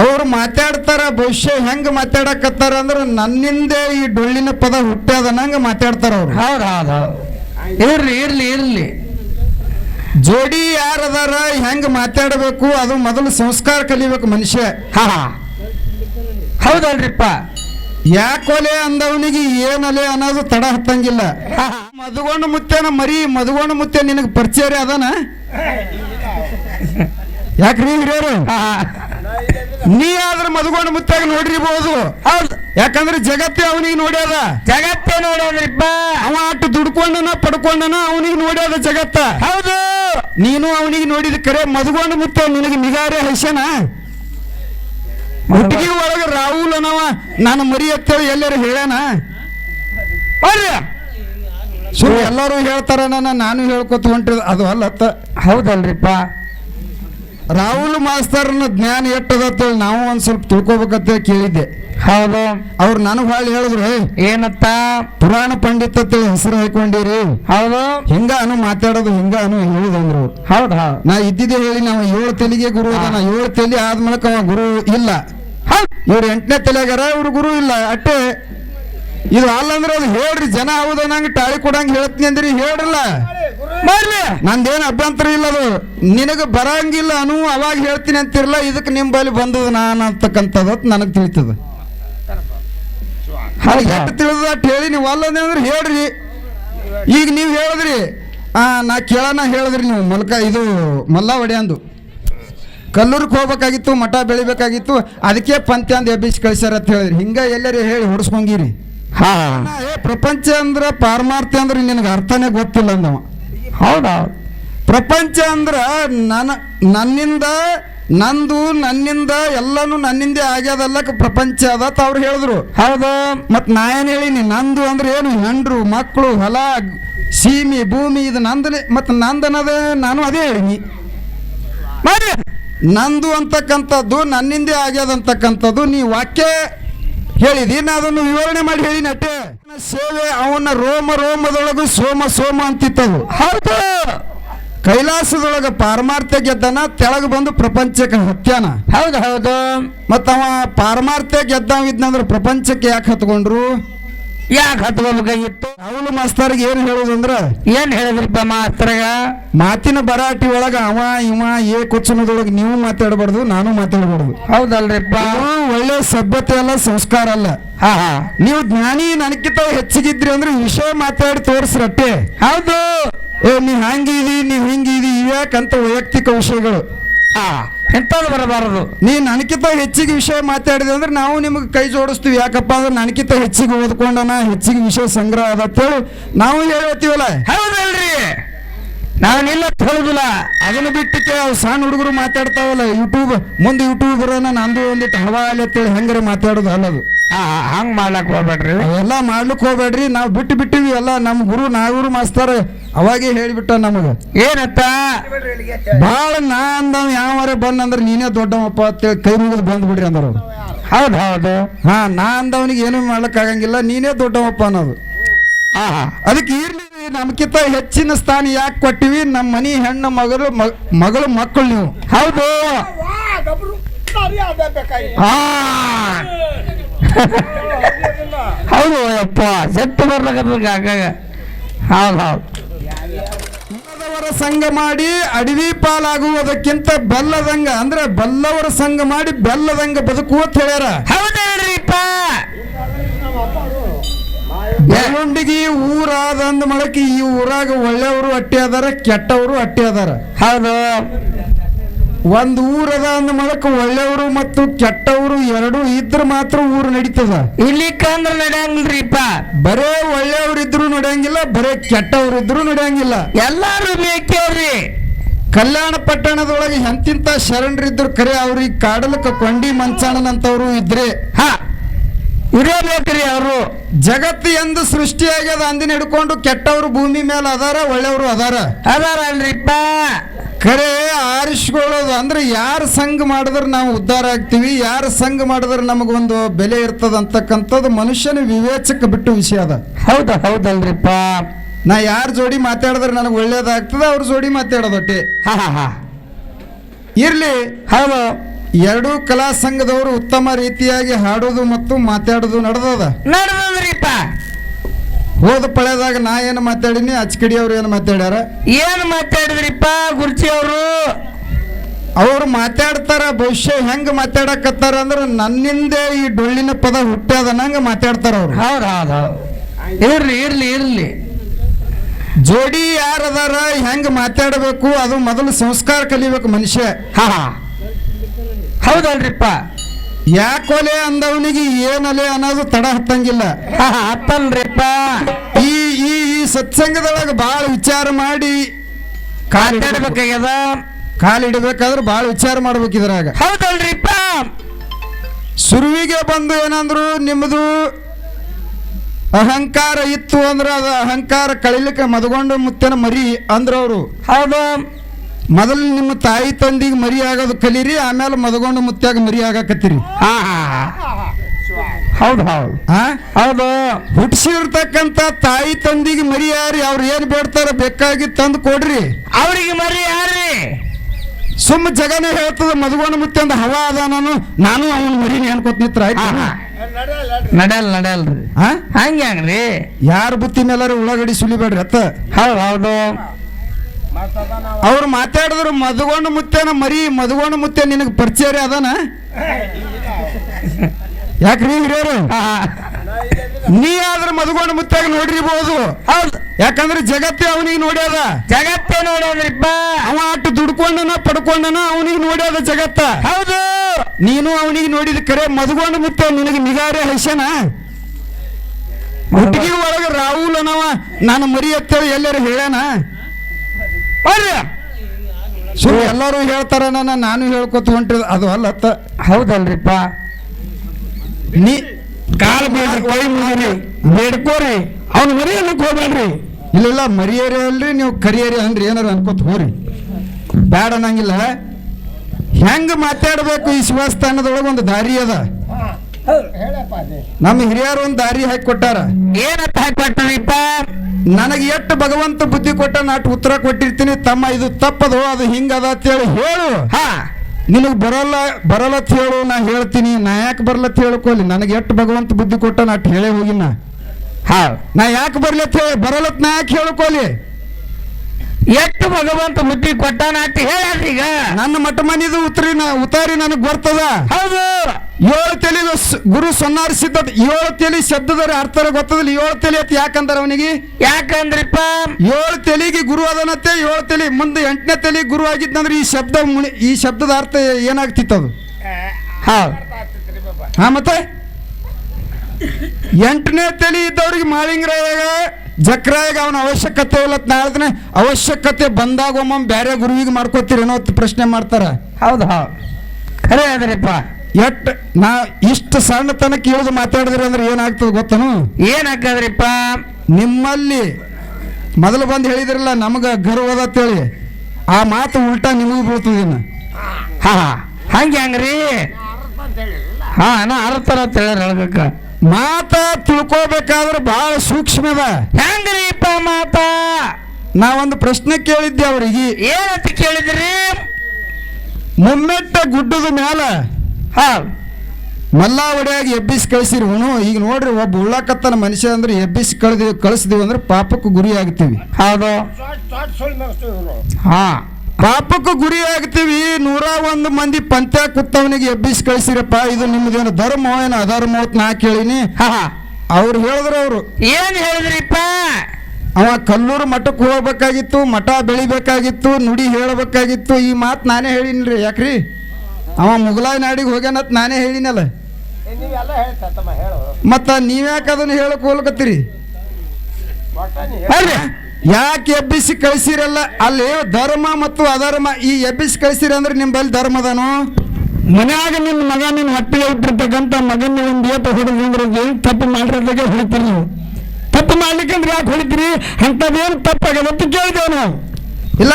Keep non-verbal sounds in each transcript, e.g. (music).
ಅವ್ರು ಮಾತಾಡ್ತಾರ ಭವಿಷ್ಯ ಹೆಂಗ್ ಮಾತಾಡಕತ್ತಾರ ಅಂದ್ರ ನನ್ನಿಂದೆ ಈ ಡೊಳ್ಳಿನ ಪದ ಹುಟ್ಟ್ಯಾದ ನಂಗ ಮಾತಾಡ್ತಾರ ಅವ್ರು. ಹೌದು ಹೌದು ಇರ್ಲಿ ಇರ್ಲಿ ಇರ್ಲಿ. ಜೋಡಿ ಯಾರದಾರ ಹೆಂಗ್ ಮಾತಾಡಬೇಕು ಅದು ಮೊದಲು ಸಂಸ್ಕಾರ ಕಲಿಬೇಕು ಮನುಷ್ಯ. ಹಾ ಹೌದಲ್ರಿಪ್ಪ. ಯಾಕೊಲೆ ಅಂದವನಿಗೆ ಏನಲೆ ಅನ್ನೋದು ತಡ ಹತ್ತಂಗಿಲ್ಲ. ಮದುಗೊಂಡು ಮುತ್ತೆನ ಮರಿ ಮದುಗೊಂಡು ಮುತ್ತೆ ನಿನಗೆ ಪರಿಚಯ ರೀ ಅದಾನ ಯಾಕ್ರಿ ಹಿರಿಯರು? ನೀ ಆದ್ರೆ ಮದುಗೊಂಡ ಮುತ್ತಾಗ ನೋಡಿರ್ಬೋದು. ಹೌದು. ಯಾಕಂದ್ರೆ ಜಗತ್ತೇ ಅವನಿಗೆ ನೋಡ್ಯಾದ. ಜಗತ್ತೇ ನೋಡೋದ್ರಿಪ್ಪ ಅವ ಅಟ್ಟು ದುಡ್ಕೊಂಡನ ಪಡ್ಕೊಂಡನ ಅವನಿಗೆ ನೋಡ್ಯಾದ ಜಗತ್ತ. ಹೌದು. ನೀನು ಅವನಿಗೆ ನೋಡಿದ ಕರೆ ಮದುಗೊಂಡು ಮುತ್ತ ನಿನಗೆ ನಿಗಾರೆ ಹೈಸನ ಹುಟ್ಟಿಗೆ ಒಳಗೆ ರಾಹುಲ್ ಅನ್ನವ ನಾನು ಮರಿ ಎತ್ತೇವೆ ಎಲ್ಲರೂ ಸುಮ್ಮನೆ ಎಲ್ಲರೂ ಹೇಳ್ತಾರ ನಾನು ಹೇಳ್ಕೊತ ಹೊಂಟಿದ ಅದು ಅಲ್ಲತ್ತ. ಹೌದಲ್ರಿಪ್ಪ. ರಾಹುಲ್ ಮಾಸ್ತರ್ನ ಜ್ಞಾನ ಎಟ್ಟದ ಅಂತೇಳಿ ನಾವು ಒಂದ್ ಸ್ವಲ್ಪ ತಿಳ್ಕೊಬೇಕಂತ ಕೇಳಿದ್ದೆ. ಹೌದು. ಅವ್ರು ನನಗೆ ಹೊಳ್ಳಿ ಹೇಳಿದ್ರು "ಏ, ಏನತ್ತ? ಪುರಾಣ ಪಂಡಿತ ಅಂತೇಳಿ ಹೆಸರು ಹಾಕೊಂಡಿರಿ. ಹೌದು. ಹಿಂಗ ಅನು ಮಾತಾಡೋದು ಹಿಂಗ ಅನು ಹೇಳಿದಂದ್ರು ಹೌದ್ ನಾ ಇದ್ದಿದ್ದೆ ಹೇಳಿ ನಾವು ಏಳು ತಲೆಗೆ ಗುರು ಅದಾನ ಏಳು ತೆಲಿ ಆದ್ಮೇಲೆ ಅವ ಗುರು ಇಲ್ಲ. ಇವ್ರು ಎಂಟನೇ ತಲೆಗಾರ ಇವ್ರು ಗುರು ಇಲ್ಲ ಅಟ್ಟೆ. ಇದು ಅಲ್ಲಂದ್ರೆ ಅದು ಹೇಳ್ರಿ ಜನ ಹೌದ ನಂಗೆ ಟಾಳಿ ಕೊಡಂಗ್ ಹೇಳ್ತೀನಿ ಅಂದ್ರಿ ಹೇಳ್ರಲ್ಲ? ಮಾಡ್ಲಿ. ನಂದೇನು ಅಭ್ಯಂತರ ಇಲ್ಲ ಅದು. ನಿನಗೆ ಬರಂಗಿಲ್ಲ ಅನು ಅವಾಗ ಹೇಳ್ತೀನಿ ಅಂತಿರಲ್ಲ ಇದಕ್ಕೆ ನಿಮ್ಮ ಬಳಿ ಬಂದದ ನಾನು ಅಂತಕ್ಕಂಥದ್ದು ನನಗೆ ತಿಳಿತದ. ಹಾಗೆ ಎಷ್ಟು ತಿಳಿದ ಅಟ್ ಹೇಳಿ ನೀವು ಅಲ್ಲದೆ ಅಂದ್ರೆ ಹೇಳ್ರಿ. ಈಗ ನೀವು ಹೇಳಿದ್ರಿ ಆ ನಾ ಕೇಳೋಣ ಹೇಳಿದ್ರಿ ನೀವು ಮಲ್ಕ ಇದು ಮಲ್ಲ ಒಡೆಯಂದು ಕಲ್ಲೂರಿಗೆ ಹೋಗ್ಬೇಕಾಗಿತ್ತು ಮಠ ಬೆಳಿಬೇಕಾಗಿತ್ತು ಅದಕ್ಕೆ ಪಂತ್ಯ ಅಂದ್ ಎಬ್ಬಿಸಿ ಕಳ್ಸ್ಯಾರ ಅಂತ ಹೇಳಿದ್ರಿ. ಹಿಂಗ ಎಲ್ಲರೂ ಹೇಳಿ ಹೊಡ್ಸ್ಕೊಂಗಿರಿ. ಹಾ. ಏ ಪ್ರಪಂಚ ಅಂದ್ರೆ ಪಾರಮಾರ್ಥ ಅಂದ್ರೆ ನಿನಗೆ ಅರ್ಥನೇ ಗೊತ್ತಿಲ್ಲ ಅಂದವ. ಹೌದು? ಪ್ರಪಂಚ ಅಂದ್ರ ನನ್ನ ನನ್ನಿಂದ ನಂದು ನನ್ನಿಂದ ಎಲ್ಲಾನು ನನ್ನಿಂದೇ ಆಗ್ಯದಲ್ಲ ಪ್ರಪಂಚ ಅದ ಅವ್ರು ಹೇಳಿದ್ರು. ಹೌದಾ. ಮತ್ ನಾ ಏನ್ ಹೇಳಿನಿ? ನಂದು ಅಂದ್ರೆ ಏನು? ಹೆಂಡ್ರು ಮಕ್ಕಳು ಹೊಲ ಸೀಮಿ ಭೂಮಿ ಇದು ನಂದನೆ ಮತ್ ನಂದನದ ನಾನು ಅದೇ ಹೇಳಿನಿ. ನಂದು ಅಂತಕ್ಕಂಥದ್ದು ನನ್ನಿಂದೆ ಆಗ್ಯದಂತಕ್ಕಂಥದ್ದು ನೀ ವಾಕ್ಯ ಹೇಳಿದಿ? ನಾ ಅದನ್ನು ವಿವರಣೆ ಮಾಡಿ ಹೇಳಿನ ಅಟ್ಟೆ. ಸೇವೆ ಅವನ ರೋಮ ರೋಮದೊಳಗು ಸೋಮ ಸೋಮ ಅಂತಿತ್ತದು. ಹೌದು. ಕೈಲಾಸದೊಳಗ ಪಾರಮಾರ್ಥ ಗೆದ್ದನ ತೆಳಗ ಬಂದು ಪ್ರಪಂಚಕ್ಕೆ ಹತ್ಯಾನ. ಹೌದು ಹೌದು. ಮತ್ತವ ಪಾರಮಾರ್ಥ ಗೆದ್ದವ ಇದ್ನಂದ್ರೆ ಪ್ರಪಂಚಕ್ಕೆ ಯಾಕೆ ಹತ್ಕೊಂಡ್ರು? ಯಾಕೆ ಹತ್ಕೋಬೇಕಾಗಿತ್ತು ರಾಹುಲ್ ಮಾಸ್ತರ್ಗೆ ಏನು ಹೇಳುದಂದ್ರ ಏನ್ ಹೇಳಿದ್ರಪ್ಪ ಮಾಸ್ತರ್ಗ? ಮಾತಿನ ಬರಾಟಿ ಒಳಗ ಅವ ಇವ ಏ ಕೊಚ್ಚನದೊಳಗ ನೀವು ಮಾತಾಡಬಾರ್ದು ನಾನು ಮಾತಾಡಬಾರ್ದು. ಹೌದಲ್ರಿಪ್ಪ? ಒಳ್ಳೆ ಸಭ್ಯತೆ ಅಲ್ಲ ಸಂಸ್ಕಾರ ಅಲ್ಲ. ಹಾ ಹಾ. ನೀವು ಜ್ಞಾನಿ ನನಗಿಂತ ಹೆಚ್ಚಿಗಿದ್ರಿ ಅಂದ್ರೆ ವಿಷಯ ಮಾತಾಡಿ ತೋರಿಸ್ರಟ್ಟೆ ಹೌದು. ಏ ನೀ ಹಂಗಿದಿ ನೀವ್ ಹಿಂಗಿದಿ ಇವ್ಯಾಕಂತ ವೈಯಕ್ತಿಕ ವಿಷಯಗಳು. ಎಂತದು ಬರಬಾರದು. ನೀ ನನಕಿತ ಹೆಚ್ಚಿಗೆ ವಿಷಯ ಮಾತಾಡಿದೆ ಅಂದ್ರೆ ನಾವು ನಿಮಗೆ ಕೈ ಜೋಡಿಸ್ತೀವಿ. ಯಾಕಪ್ಪ ಅಂದ್ರೆ ನನಕಿತ ಹೆಚ್ಚಿಗೆ ಓದ್ಕೊಂಡನ ಹೆಚ್ಚಿಗೆ ವಿಷಯ ಸಂಗ್ರಹ ಅದ ನಾವು ಹೇಳ್ತೀವಲ್ಲ. ಹೌದಲ್ರಿ. ನಾನಿಲ್ಲ ಹೇಳುದಿಲ್ಲ. ಅದನ್ನ ಬಿಟ್ಟಕ್ಕೆ ಅವು ಸಣ್ಣ ಹುಡುಗರು ಮಾತಾಡ್ತಾವಲ್ಲ ಯೂಟ್ಯೂಬ್ ಮುಂದೆ ಯೂಟ್ಯೂಬ್ ಬರೋಣ ನಂದು ಒಂದಿಟ್ಟು ಹವಾ ಅಂತೇಳಿ ಹೆಂಗ್ರೆ ಮಾತಾಡೋದು ಅಲ್ಲದು. ಹಾ, ಹಂಗ್ ಮಾಡ್ಲಕ್ ಹೋಗ್ಬೇಡ್ರಿ. ಎಲ್ಲ ಮಾಡ್ಲಿಕ್ಕೆ ಹೋಗ್ಬೇಡ್ರಿ. ನಾವು ಬಿಟ್ಟು ಬಿಟ್ಟಿವಿ ಎಲ್ಲ ನಮ್ಮ ಗುರು ನಾಗೂರು ಮಾಸ್ತಾರ ಅವಾಗೇ ಹೇಳಿಬಿಟ್ಟ ನಮಗ. ಏನತ್ತ? ಭಾಳ ನಾ ಅಂದವ ಯಾವಾರ ಬಂದಂದ್ರೆ ನೀನೇ ದೊಡ್ಡವಪ್ಪ ಅಂತೇಳಿ ಕೈ ಮುಗಿದು ಬಂದ್ಬಿಡ್ರಿ ಅಂದ್ರ ಹೌದು ಹೌದು. ಹಾ ನಾ ಅಂದವನಿಗೆ ಏನು ಮಾಡ್ಲಕ್ ಆಗಂಗಿಲ್ಲ ನೀನೇ ದೊಡ್ಡವಪ್ಪ ಅನ್ನೋದು. ಅದಕ್ಕೆ ಇರ್ಲಿ ನಮ್ಕಿಂತ ಹೆಚ್ಚಿನ ಸ್ಥಾನ ಯಾಕೆ ಕೊಟ್ಟಿವಿ? ನಮ್ಮ ಮನಿ ಹೆಣ್ಣು ಮಗಳು ಮಗಳು ಮಕ್ಕಳು ನೀವು. ಹೌದು. ಹೌದು ಅಪ್ಪ ಜಟ್ಟು ಬರ್ಲಕ್ಕ ಆಗಾಗ ಹೌದು ಹೌದು. ಸಂಘ ಮಾಡಿ ಅಡವಿ ಪಾಲಾಗುವುದಕ್ಕಿಂತ ಬೆಲ್ಲದಂಗ ಅಂದ್ರೆ ಬಲ್ಲವರ ಸಂಘ ಮಾಡಿ ಬೆಲ್ಲದಂಗ ಬದುಕು ಅಂತ ಹೇಳ್ಯಾರ. ಹೌದಲ್ರಿಪ್ಪ ಬೆಳ್ಳುಂಡಿಗಿ ಊರಾದ ಅಂದ ಮಾಡಕ್ಕೆ ಈ ಊರಾಗ ಒಳ್ಳೆಯವರು ಅಟ್ಟಿ ಅದಾರ ಕೆಟ್ಟವರು ಅಟ್ಟಿ ಅದಾರ. ಹೌದು. ಒಂದು ಊರದ ಅಂದ ಮಳಕ್ಕೆ ಒಳ್ಳೆಯವರು ಮತ್ತು ಕೆಟ್ಟವರು ಎರಡು ಇದ್ರ ಮಾತ್ರ ಊರು ನಡೀತದ. ಇಲ್ಲಿ ಕಂದ್ರ ನಡೆಯಂಗಿಲ್ರಿಪ್ಪ. ಬರೇ ಒಳ್ಳೆಯವ್ರು ಇದ್ರು ನಡೆಯಂಗಿಲ್ಲ ಬರೇ ಕೆಟ್ಟವ್ರು ಇದ್ರು ನಡೆಯಂಗಿಲ್ಲ. ಎಲ್ಲಾರು ಬೇಕೇವ್ರಿ ಕಲ್ಯಾಣ ಪಟ್ಟಣದೊಳಗೆ ಎಂತಿಂತ ಶರಣರಿದ್ರು ಕರೆ ಅವ್ರಿಗೆ ಕಾಡಲಕ ಕೊಂಡಿ ಮಂಚಾಣನಂತವ್ರು ಇದ್ರೆ ಹಾ. ಇರಬೇಕ್ರಿ ಅವರು. ಜಗತ್ತು ಎಂದು ಸೃಷ್ಟಿಯಾಗ್ಯದ ಅಂದಿನ ಹಿಡ್ಕೊಂಡು ಕೆಟ್ಟವರು ಭೂಮಿ ಮೇಲೆ ಅದಾರ ಒಳ್ಳೆಯವರು ಅದಾರ. ಅದಾರ ಅಲ್ರಿಪ್ಪ ಖರೆ ಆರಿಸ್ಕೊಳ್ಳೋದು ಅಂದ್ರೆ ಯಾರು ಸಂಘ ಮಾಡಿದ್ರೆ ನಾವು ಉದ್ಧಾರ ಆಗ್ತೀವಿ ಯಾರು ಸಂಘ ಮಾಡಿದ್ರೆ ನಮಗೊಂದು ಬೆಲೆ ಇರ್ತದ ಅಂತಕ್ಕಂಥದ್ದು ಮನುಷ್ಯನ ವಿವೇಚಕ ಬಿಟ್ಟು ವಿಷಯ ಅದ. ಹೌದ ಹೌದಲ್ರಿಪ್ಪ. ನಾ ಯಾರ ಜೋಡಿ ಮಾತಾಡಿದ್ರೆ ನನಗೆ ಒಳ್ಳೇದಾಗ್ತದೆ ಅವ್ರ ಜೋಡಿ ಮಾತಾಡೋದೊಟ್ಟೆ. ಹಾ ಹಾ ಹಾ. ಇರ್ಲಿ. ಹೌದು. ಎರಡೂ ಕಲಾ ಸಂಘದವರು ಉತ್ತಮ ರೀತಿಯಾಗಿ ಹಾಡೋದು ಮತ್ತು ಮಾತಾಡೋದು ನಡೆದದ. ನಡೆದ್ರಿಪ್ಪ ಹೋದ ಪಳೆದಾಗ ನಾ ಏನು ಮಾತಾಡೀನಿ ಅಚ್ಕಡಿ ಅವ್ರು ಏನು ಮಾತಾಡ್ಯಾರ? ಏನು ಮಾತಾಡಿದ್ರಿಪ್ಪ ಗುರುಜಿ ಅವರು? ಅವ್ರು ಮಾತಾಡ್ತಾರ ಭವಿಷ್ಯ ಹೆಂಗ್ ಮಾತಾಡಕತ್ತಾರ ಅಂದ್ರೆ ನನ್ನಿಂದೆ ಈ ಡೊಳ್ಳಿನ ಪದ ಹುಟ್ಟ್ಯಾದ ನಂಗೆ ಮಾತಾಡ್ತಾರ ಅವ್ರು. ಹೌದು ಹೌದು ಇರ್ಲಿ ಇರ್ಲಿ ಇರ್ಲಿ. ಜೋಡಿ ಯಾರದಾರ ಹೆಂಗ್ ಮಾತಾಡಬೇಕು ಅದು ಮೊದಲು ಸಂಸ್ಕಾರ ಕಲಿಬೇಕು ಮನುಷ್ಯ. ಹಾ. ಹೌದಲ್ರಿಪ್ಪ. ಯಾಕೊಲೆ ಅಂದವನಿಗೆ ಏನಲೆ ಅನ್ನೋದು ತಡ ಹತ್ತಂಗಿಲ್ಲ. ಹತ್ತಲ್ರಿಪ್ಪ. ಈ ಈ ಈ ಸತ್ಸಂಗದೊಳಗೆ ಭಾಳ ವಿಚಾರ ಮಾಡಿ ಕಾಲಿಡಬೇಕಾಗ್ಯದ ಕಾಲಿಡಬೇಕಾದ್ರೆ ಭಾಳ ವಿಚಾರ ಮಾಡ್ಬೇಕು ಇದ್ರಾಗ. ಹೌದಲ್ರಿಪ್ಪ. ಸುರುವಿಗೆ ಬಂದು ಏನಂದ್ರು ನಿಮ್ಮದು ಅಹಂಕಾರ ಇತ್ತು ಅಂದ್ರೆ ಅದು ಅಹಂಕಾರ ಕಳಿಲಿಕ್ಕೆ ಮದಗೊಂಡು ಮುತ್ತಿನ ಮರಿ ಅಂದ್ರವರು. ಹೌದು. ಮೊದಲು ನಿಮ್ಮ ತಾಯಿ ತಂದಿಗೆ ಮರಿ ಆಗೋದು ಕಲೀರಿ ಆಮೇಲೆ ಮದಗೊಂಡು ಮುತ್ತಾಗ ಮರಿ ಆಗಾಕತ್ತೀರಿ ಹಾ. ಹಾ ಹೌದು. ಹೌದು ಹೌದು. ಹುಟ್ಟಿಸಿರ್ತಕ್ಕಂಥ ತಾಯಿ ತಂದಿಗೆ ಮರಿ ಯಾರಿ ಅವ್ರು ಏನು ಬೇಡ್ತಾರ ಬೇಕಾಗಿ ತಂದು ಕೊಡ್ರಿ. ಅವ್ರಿಗೆ ಮರಿ ಯಾರಿ ಸುಮ್ಮ ಜಗನೇ ಹೇಳ್ತದ ಮದಗೊಂಡು ಮುತ್ತೆ ಅಂದ ಹವಾ ಅದ ನಾನು ನಾನು ಅವನ ಮರಿನಿ ಅನ್ಕೋತ ನಿತ್ರ ನಡಲ್ ನಡಲ್ರಿ ನಡೆಯಲ್ರಿ ಹಂಗೆ ಹಂಗ್ರಿ ಯಾರ ಬುತ್ತಿ ಮೇಲಾರು ಉಳ್ಳಾಗಡ್ಡಿ ಸುಲಿಬೇಡ್ರಿ ಅತ್ತ? ಹೌದು ಹೌದು. ಅವ್ರು ಮಾತಾಡಿದ್ರು ಮದುಗೊಂಡು ಮುತ್ತೇನ ಮರಿ ಮದುಗೊಂಡು ಮುತ್ತೆ ನಿನಗೆ ಪರಿಚಯ ರೀ ಅದಾನ? ಯಾಕ್ರಿ ಹಿರಿಯರು? ನೀ ಆದ್ರೆ ಮದುಗೊಂಡು ಮುತ್ತಾಗ ನೋಡಿರ್ಬೋದು. ಹೌದು. ಯಾಕಂದ್ರೆ ಜಗತ್ತೇ ಅವನಿಗೆ ನೋಡ್ಯದ. ಜಗತ್ತೇ ನೋಡ್ಯಾದ್ರಿಪ್ಪ. ಅವ ಅಟ್ಟು ದುಡ್ಕೊಂಡನ ಪಡ್ಕೊಂಡನ ಅವನಿಗೆ ನೋಡ್ಯದ ಜಗತ್ತ. ಹೌದು. ನೀನು ಅವನಿಗೆ ನೋಡಿದ ಕರೆ ಮದುಗೊಂಡು ಮುತ್ತೆ ನಿನಗೆ ನಿಗಾರೆ ಹೈಸನ? ಹುಟ್ಟಿಗೆ ಒಳಗೆ ರಾಹುಲ್ ಅನ್ನವ ನಾನು ಮರಿ ಎತ್ತ ಎಲ್ಲರೂ ಹೇಳ್ಯಾನ? ಬರ್ರಿ. ಎಲ್ಲರೂ ಹೇಳ್ತಾರ ನನ್ನ ನಾನು ಹೇಳ್ಕೊತ ಹೊಂಟಿದ ಅದು ಅಲ್ಲತ್ತ ಹೌದಲ್ರಿಪ್ಪ. ನೀ ಕಾಲ್ ಮಾಡ್ರಿ ಕೈ ಮುಗಿರಿ ಬೇಡ್ಕೋರಿ ಅವ್ನ ಮರಿ ಹೋಗ್ಬೇಡ್ರಿ. ಇಲ್ಲ ಇಲ್ಲ ಮರಿಯರಿ ಅಲ್ರಿ ನೀವು ಕರಿಯರಿ ಅನ್ರಿ ಏನಾರ ಅನ್ಕೋತ ಹೋರಿ ಬೇಡ ಅನ್ನಂಗಿಲ್ಲ. ಹೆಂಗೆ ಮಾತಾಡಬೇಕು ಈ ಶಿವಸ್ಥಾನದೊಳಗೆ ಒಂದು ದಾರಿ ಅದ? ನಮ್ಮ ಹಿರಿಯರು ಒಂದು ದಾರಿ ಹಾಕಿ ಕೊಟ್ಟಾರ. ಏನಂತ ಹಾಕೊಟ್ರಿಪ್ಪ ನನಗೆ ಎಷ್ಟು ಭಗವಂತ ಬುದ್ಧಿ ಕೊಟ್ಟ ನಾಟ್ ಉತ್ತರ ಕೊಟ್ಟಿರ್ತೀನಿ. ತಮ್ಮ ಇದು ತಪ್ಪದು ಅದು ಹಿಂಗದ ಅಂತೇಳಿ ಹೇಳು. ಹಾ. ನಿನಗೆ ಬರಲ್ಲ ಬರಲ್ಲತ್ ಹೇಳು ನಾ ಹೇಳ್ತೀನಿ. ನಾ ಯಾಕೆ ಬರ್ಲತ್ ಹೇಳ್ಕೊಲಿ? ನನಗೆ ಎಷ್ಟು ಭಗವಂತ ಬುದ್ಧಿ ಕೊಟ್ಟ ನಾಟ್ ಹೇಳೇ ಹೋಗಿನ. ಹಾ. ನಾ ಯಾಕೆ ಬರ್ಲತ್ ಹೇಳಿ? ಬರಲ್ಲತ್ ನಾ ಯಾಕೆ ಹೇಳ್ಕೊಲಿ? ಎಷ್ಟು ಭಗವಂತ ಮುಟ್ಟಿ ಕೊಟ್ಟಾನ ಅಂತ ಈಗ. ನನ್ನ ಮಠ ಮನಿದು ಉತ್ತರಿ ಉತ್ತಾರಿ ನನಗೆ ಬರ್ತದ? ಹೌದು. ಏಳು ತಲೆ ಗುರು ಸೊನ್ನಾರಿಸಿದ್ದ ಏಳು ತಲೆ ಶಬ್ದದ ಅರ್ಥ ಗೊತ್ತದಿಲ್ಲ. ಏಳು ತಲೆ ಅಂತ ಯಾಕಂದ್ರ ಅವನಿಗೆ? ಯಾಕಂದ್ರಿಪ್ಪ? ಏಳು ತಲೆಗೆ ಗುರು ಅದನತ್ತೆ ಏಳು ತಲೆ ಮುಂದೆ ಎಂಟನೇ ತಲೆ ಗುರು ಆಗಿದ್ದಂದ್ರೆ ಈ ಶಬ್ದ ಈ ಶಬ್ದದ ಅರ್ಥ ಏನಾಗ್ತಿತ್ತು ಅದು? ಹೌದು ಹಾ ಮತ್ತೆ? ಎಂಟನೇ ತಲೆ ಇದ್ದವ್ರಿಗೆ ಮಾಳಿಂಗರಾಯಾಗ ಜಕ್ರಾಯಾಗ ಅವನ ಅವಶ್ಯಕತೆ ಇಲ್ಲತ್ ನಾಳ್ದನೆ ಅವಶ್ಯಕತೆ ಬಂದಾಗ ಒಮ್ಮೊಮ್ಮೆ ಬೇರೆ ಗುರುವಿಗೆ ಮಾಡ್ಕೋತೀರೇನೋ ಅಂತ ಪ್ರಶ್ನೆ ಮಾಡ್ತಾರ. ಹೌದು ಹೌದು. ಖರೆ ಅದ್ರಿಪ್ಪ ಎಟ್ ನಾ ಇಷ್ಟು ಸಣ್ಣತನಕ್ಕೆ ಇಳಿದು ಮಾತಾಡಿದ್ರೆ ಅಂದ್ರೆ ಏನಾಗ್ತದೆ ಗೊತ್ತನು? ಏನಾಗ್ತದ್ರಿಪ್ಪ? ನಿಮ್ಮಲ್ಲಿ ಮೊದಲು ಬಂದು ಹೇಳಿದ್ರಲ್ಲ ನಮಗೆ ಗರ್ವದ ಅಂತೇಳಿ. ಆ ಮಾತು ಉಲ್ಟಾ ನಿಮಗೂ ಬೀಳ್ತದಿನ ಹಾ ಹಂಗೆ ಹಂಗ್ರಿ? ಹಾ ನಾ ಅರ್ಥ ಅಂತ ಹೇಳ್ಬೇಕ. ಮಾತ ತಿಳ್ಕೋಬೇಕಾದ್ರೆ ಬಹಳ ಸೂಕ್ಷ್ಮದ ಅದ. ಹೆಂಗ್ರಿಪ್ಪ ಮಾತ? ನಾವೊಂದು ಪ್ರಶ್ನೆ ಕೇಳಿದ್ದೆ ಅವರಿಗೆ. ಏನಂತ ಕೇಳಿದ್ರಿ? ಮುಮ್ಮೆಟ್ಟ ಗುಡ್ಡದ ಮ್ಯಾಲ ಹಾ. ಮಲ್ಲಾವಡಿಯಾಗಿ ಎಬ್ಬಿಸಿ ಕಳಿಸಿರಿ ಹುಣು. ಈಗ ನೋಡ್ರಿ ಒಬ್ಬ ಉಳ್ಳಾಕತ್ತನ ಮನುಷ್ಯ ಅಂದ್ರೆ ಎಬ್ಬಿಸಿ ಕಳ್ದಿ ಕಳಿಸಿದೀವಿ ಅಂದ್ರೆ ಪಾಪಕ್ಕೆ ಗುರಿ ಆಗ್ತೀವಿ ಹೌದು ಹಾ. ಪಾಪಕ್ಕೂ ಗುರಿ ಆಗ್ತೀವಿ. ನೂರ ಒಂದು ಮಂದಿ ಪಂತ್ಯ ಕುತ್ತವನಿಗೆ ಎಬ್ಬಿಸಿ ಕಳಿಸಿರಪ್ಪ. ಇದು ನಿಮ್ದೇನು ಧರ್ಮ ಏನು ಅಧರ್ಮ ಅಂತ ನಾ ಕೇಳಿನಿ. ಹಾ ಹಾ. ಅವ್ರು ಹೇಳಿದ್ರು ಅವರು. ಏನ್ ಹೇಳಿದ್ರಿಪ್ಪ? ಅವ ಕಲ್ಲೂರು ಮಠಕ್ಕೆ ಹೋಗ್ಬೇಕಾಗಿತ್ತು ಮಠ ಬೆಳಿಬೇಕಾಗಿತ್ತು ನುಡಿ ಹೇಳಬೇಕಾಗಿತ್ತು. ಈ ಮಾತು ನಾನೇ ಹೇಳಿನ್ರಿ ಯಾಕ್ರಿ? ಅವ ಮುಗಲಾಯ ನಾಡಿಗೆ ಹೋಗ್ಯಾನತ್ ನಾನೇ ಹೇಳಿನಲ್ಲ. ನೀವೆಲ್ಲ ಹೇಳ್ತಾ ತಮ್ಮ ಹೇಳು ಮತ್ತ ನೀವ್ಯಾಕೆ ಅದನ್ನ ಹೇಳಕ್ ಹೋಗ್ಲಕತ್ತೀರಿ? ಬರ್ರಿ ಯಾಕೆ ಎಬ್ಬಿಸಿ ಕಳಿಸಿರಲ್ಲ? ಅಲ್ಲಿ ಧರ್ಮ ಮತ್ತು ಅಧರ್ಮ ಈ ಎಬ್ಬಿಸಿ ಕಳಿಸಿರಿ ಅಂದ್ರೆ ನಿಂಬಲ್ಲಿ ಧರ್ಮದನು ಮನ್ಯಾಗ ನಿನ್ನ ಮಗ ನಿನ್ನ ಹೊಟ್ಟೆಗೆ ಇಟ್ಟಿರ್ತಕ್ಕಂಥ ಮಗನ ಒಂದು ಏಟ ಹೊಡೆದ್ರೆ ತಪ್ಪು ಮಾಡಿರೋದಕ್ಕೆ ಹೊಡಿತೀರಿ ನೀವು? ತಪ್ಪು ಮಾಡ್ಲಿಕ್ಕಂದ್ರೆ ಯಾಕೆ ಹೊಡಿತೀರಿ? ಅಂಥದ್ದೇನು ತಪ್ಪಾಗದ ಅಂತ ಕೇಳಿದೇವು ನಾವು. ಇಲ್ಲ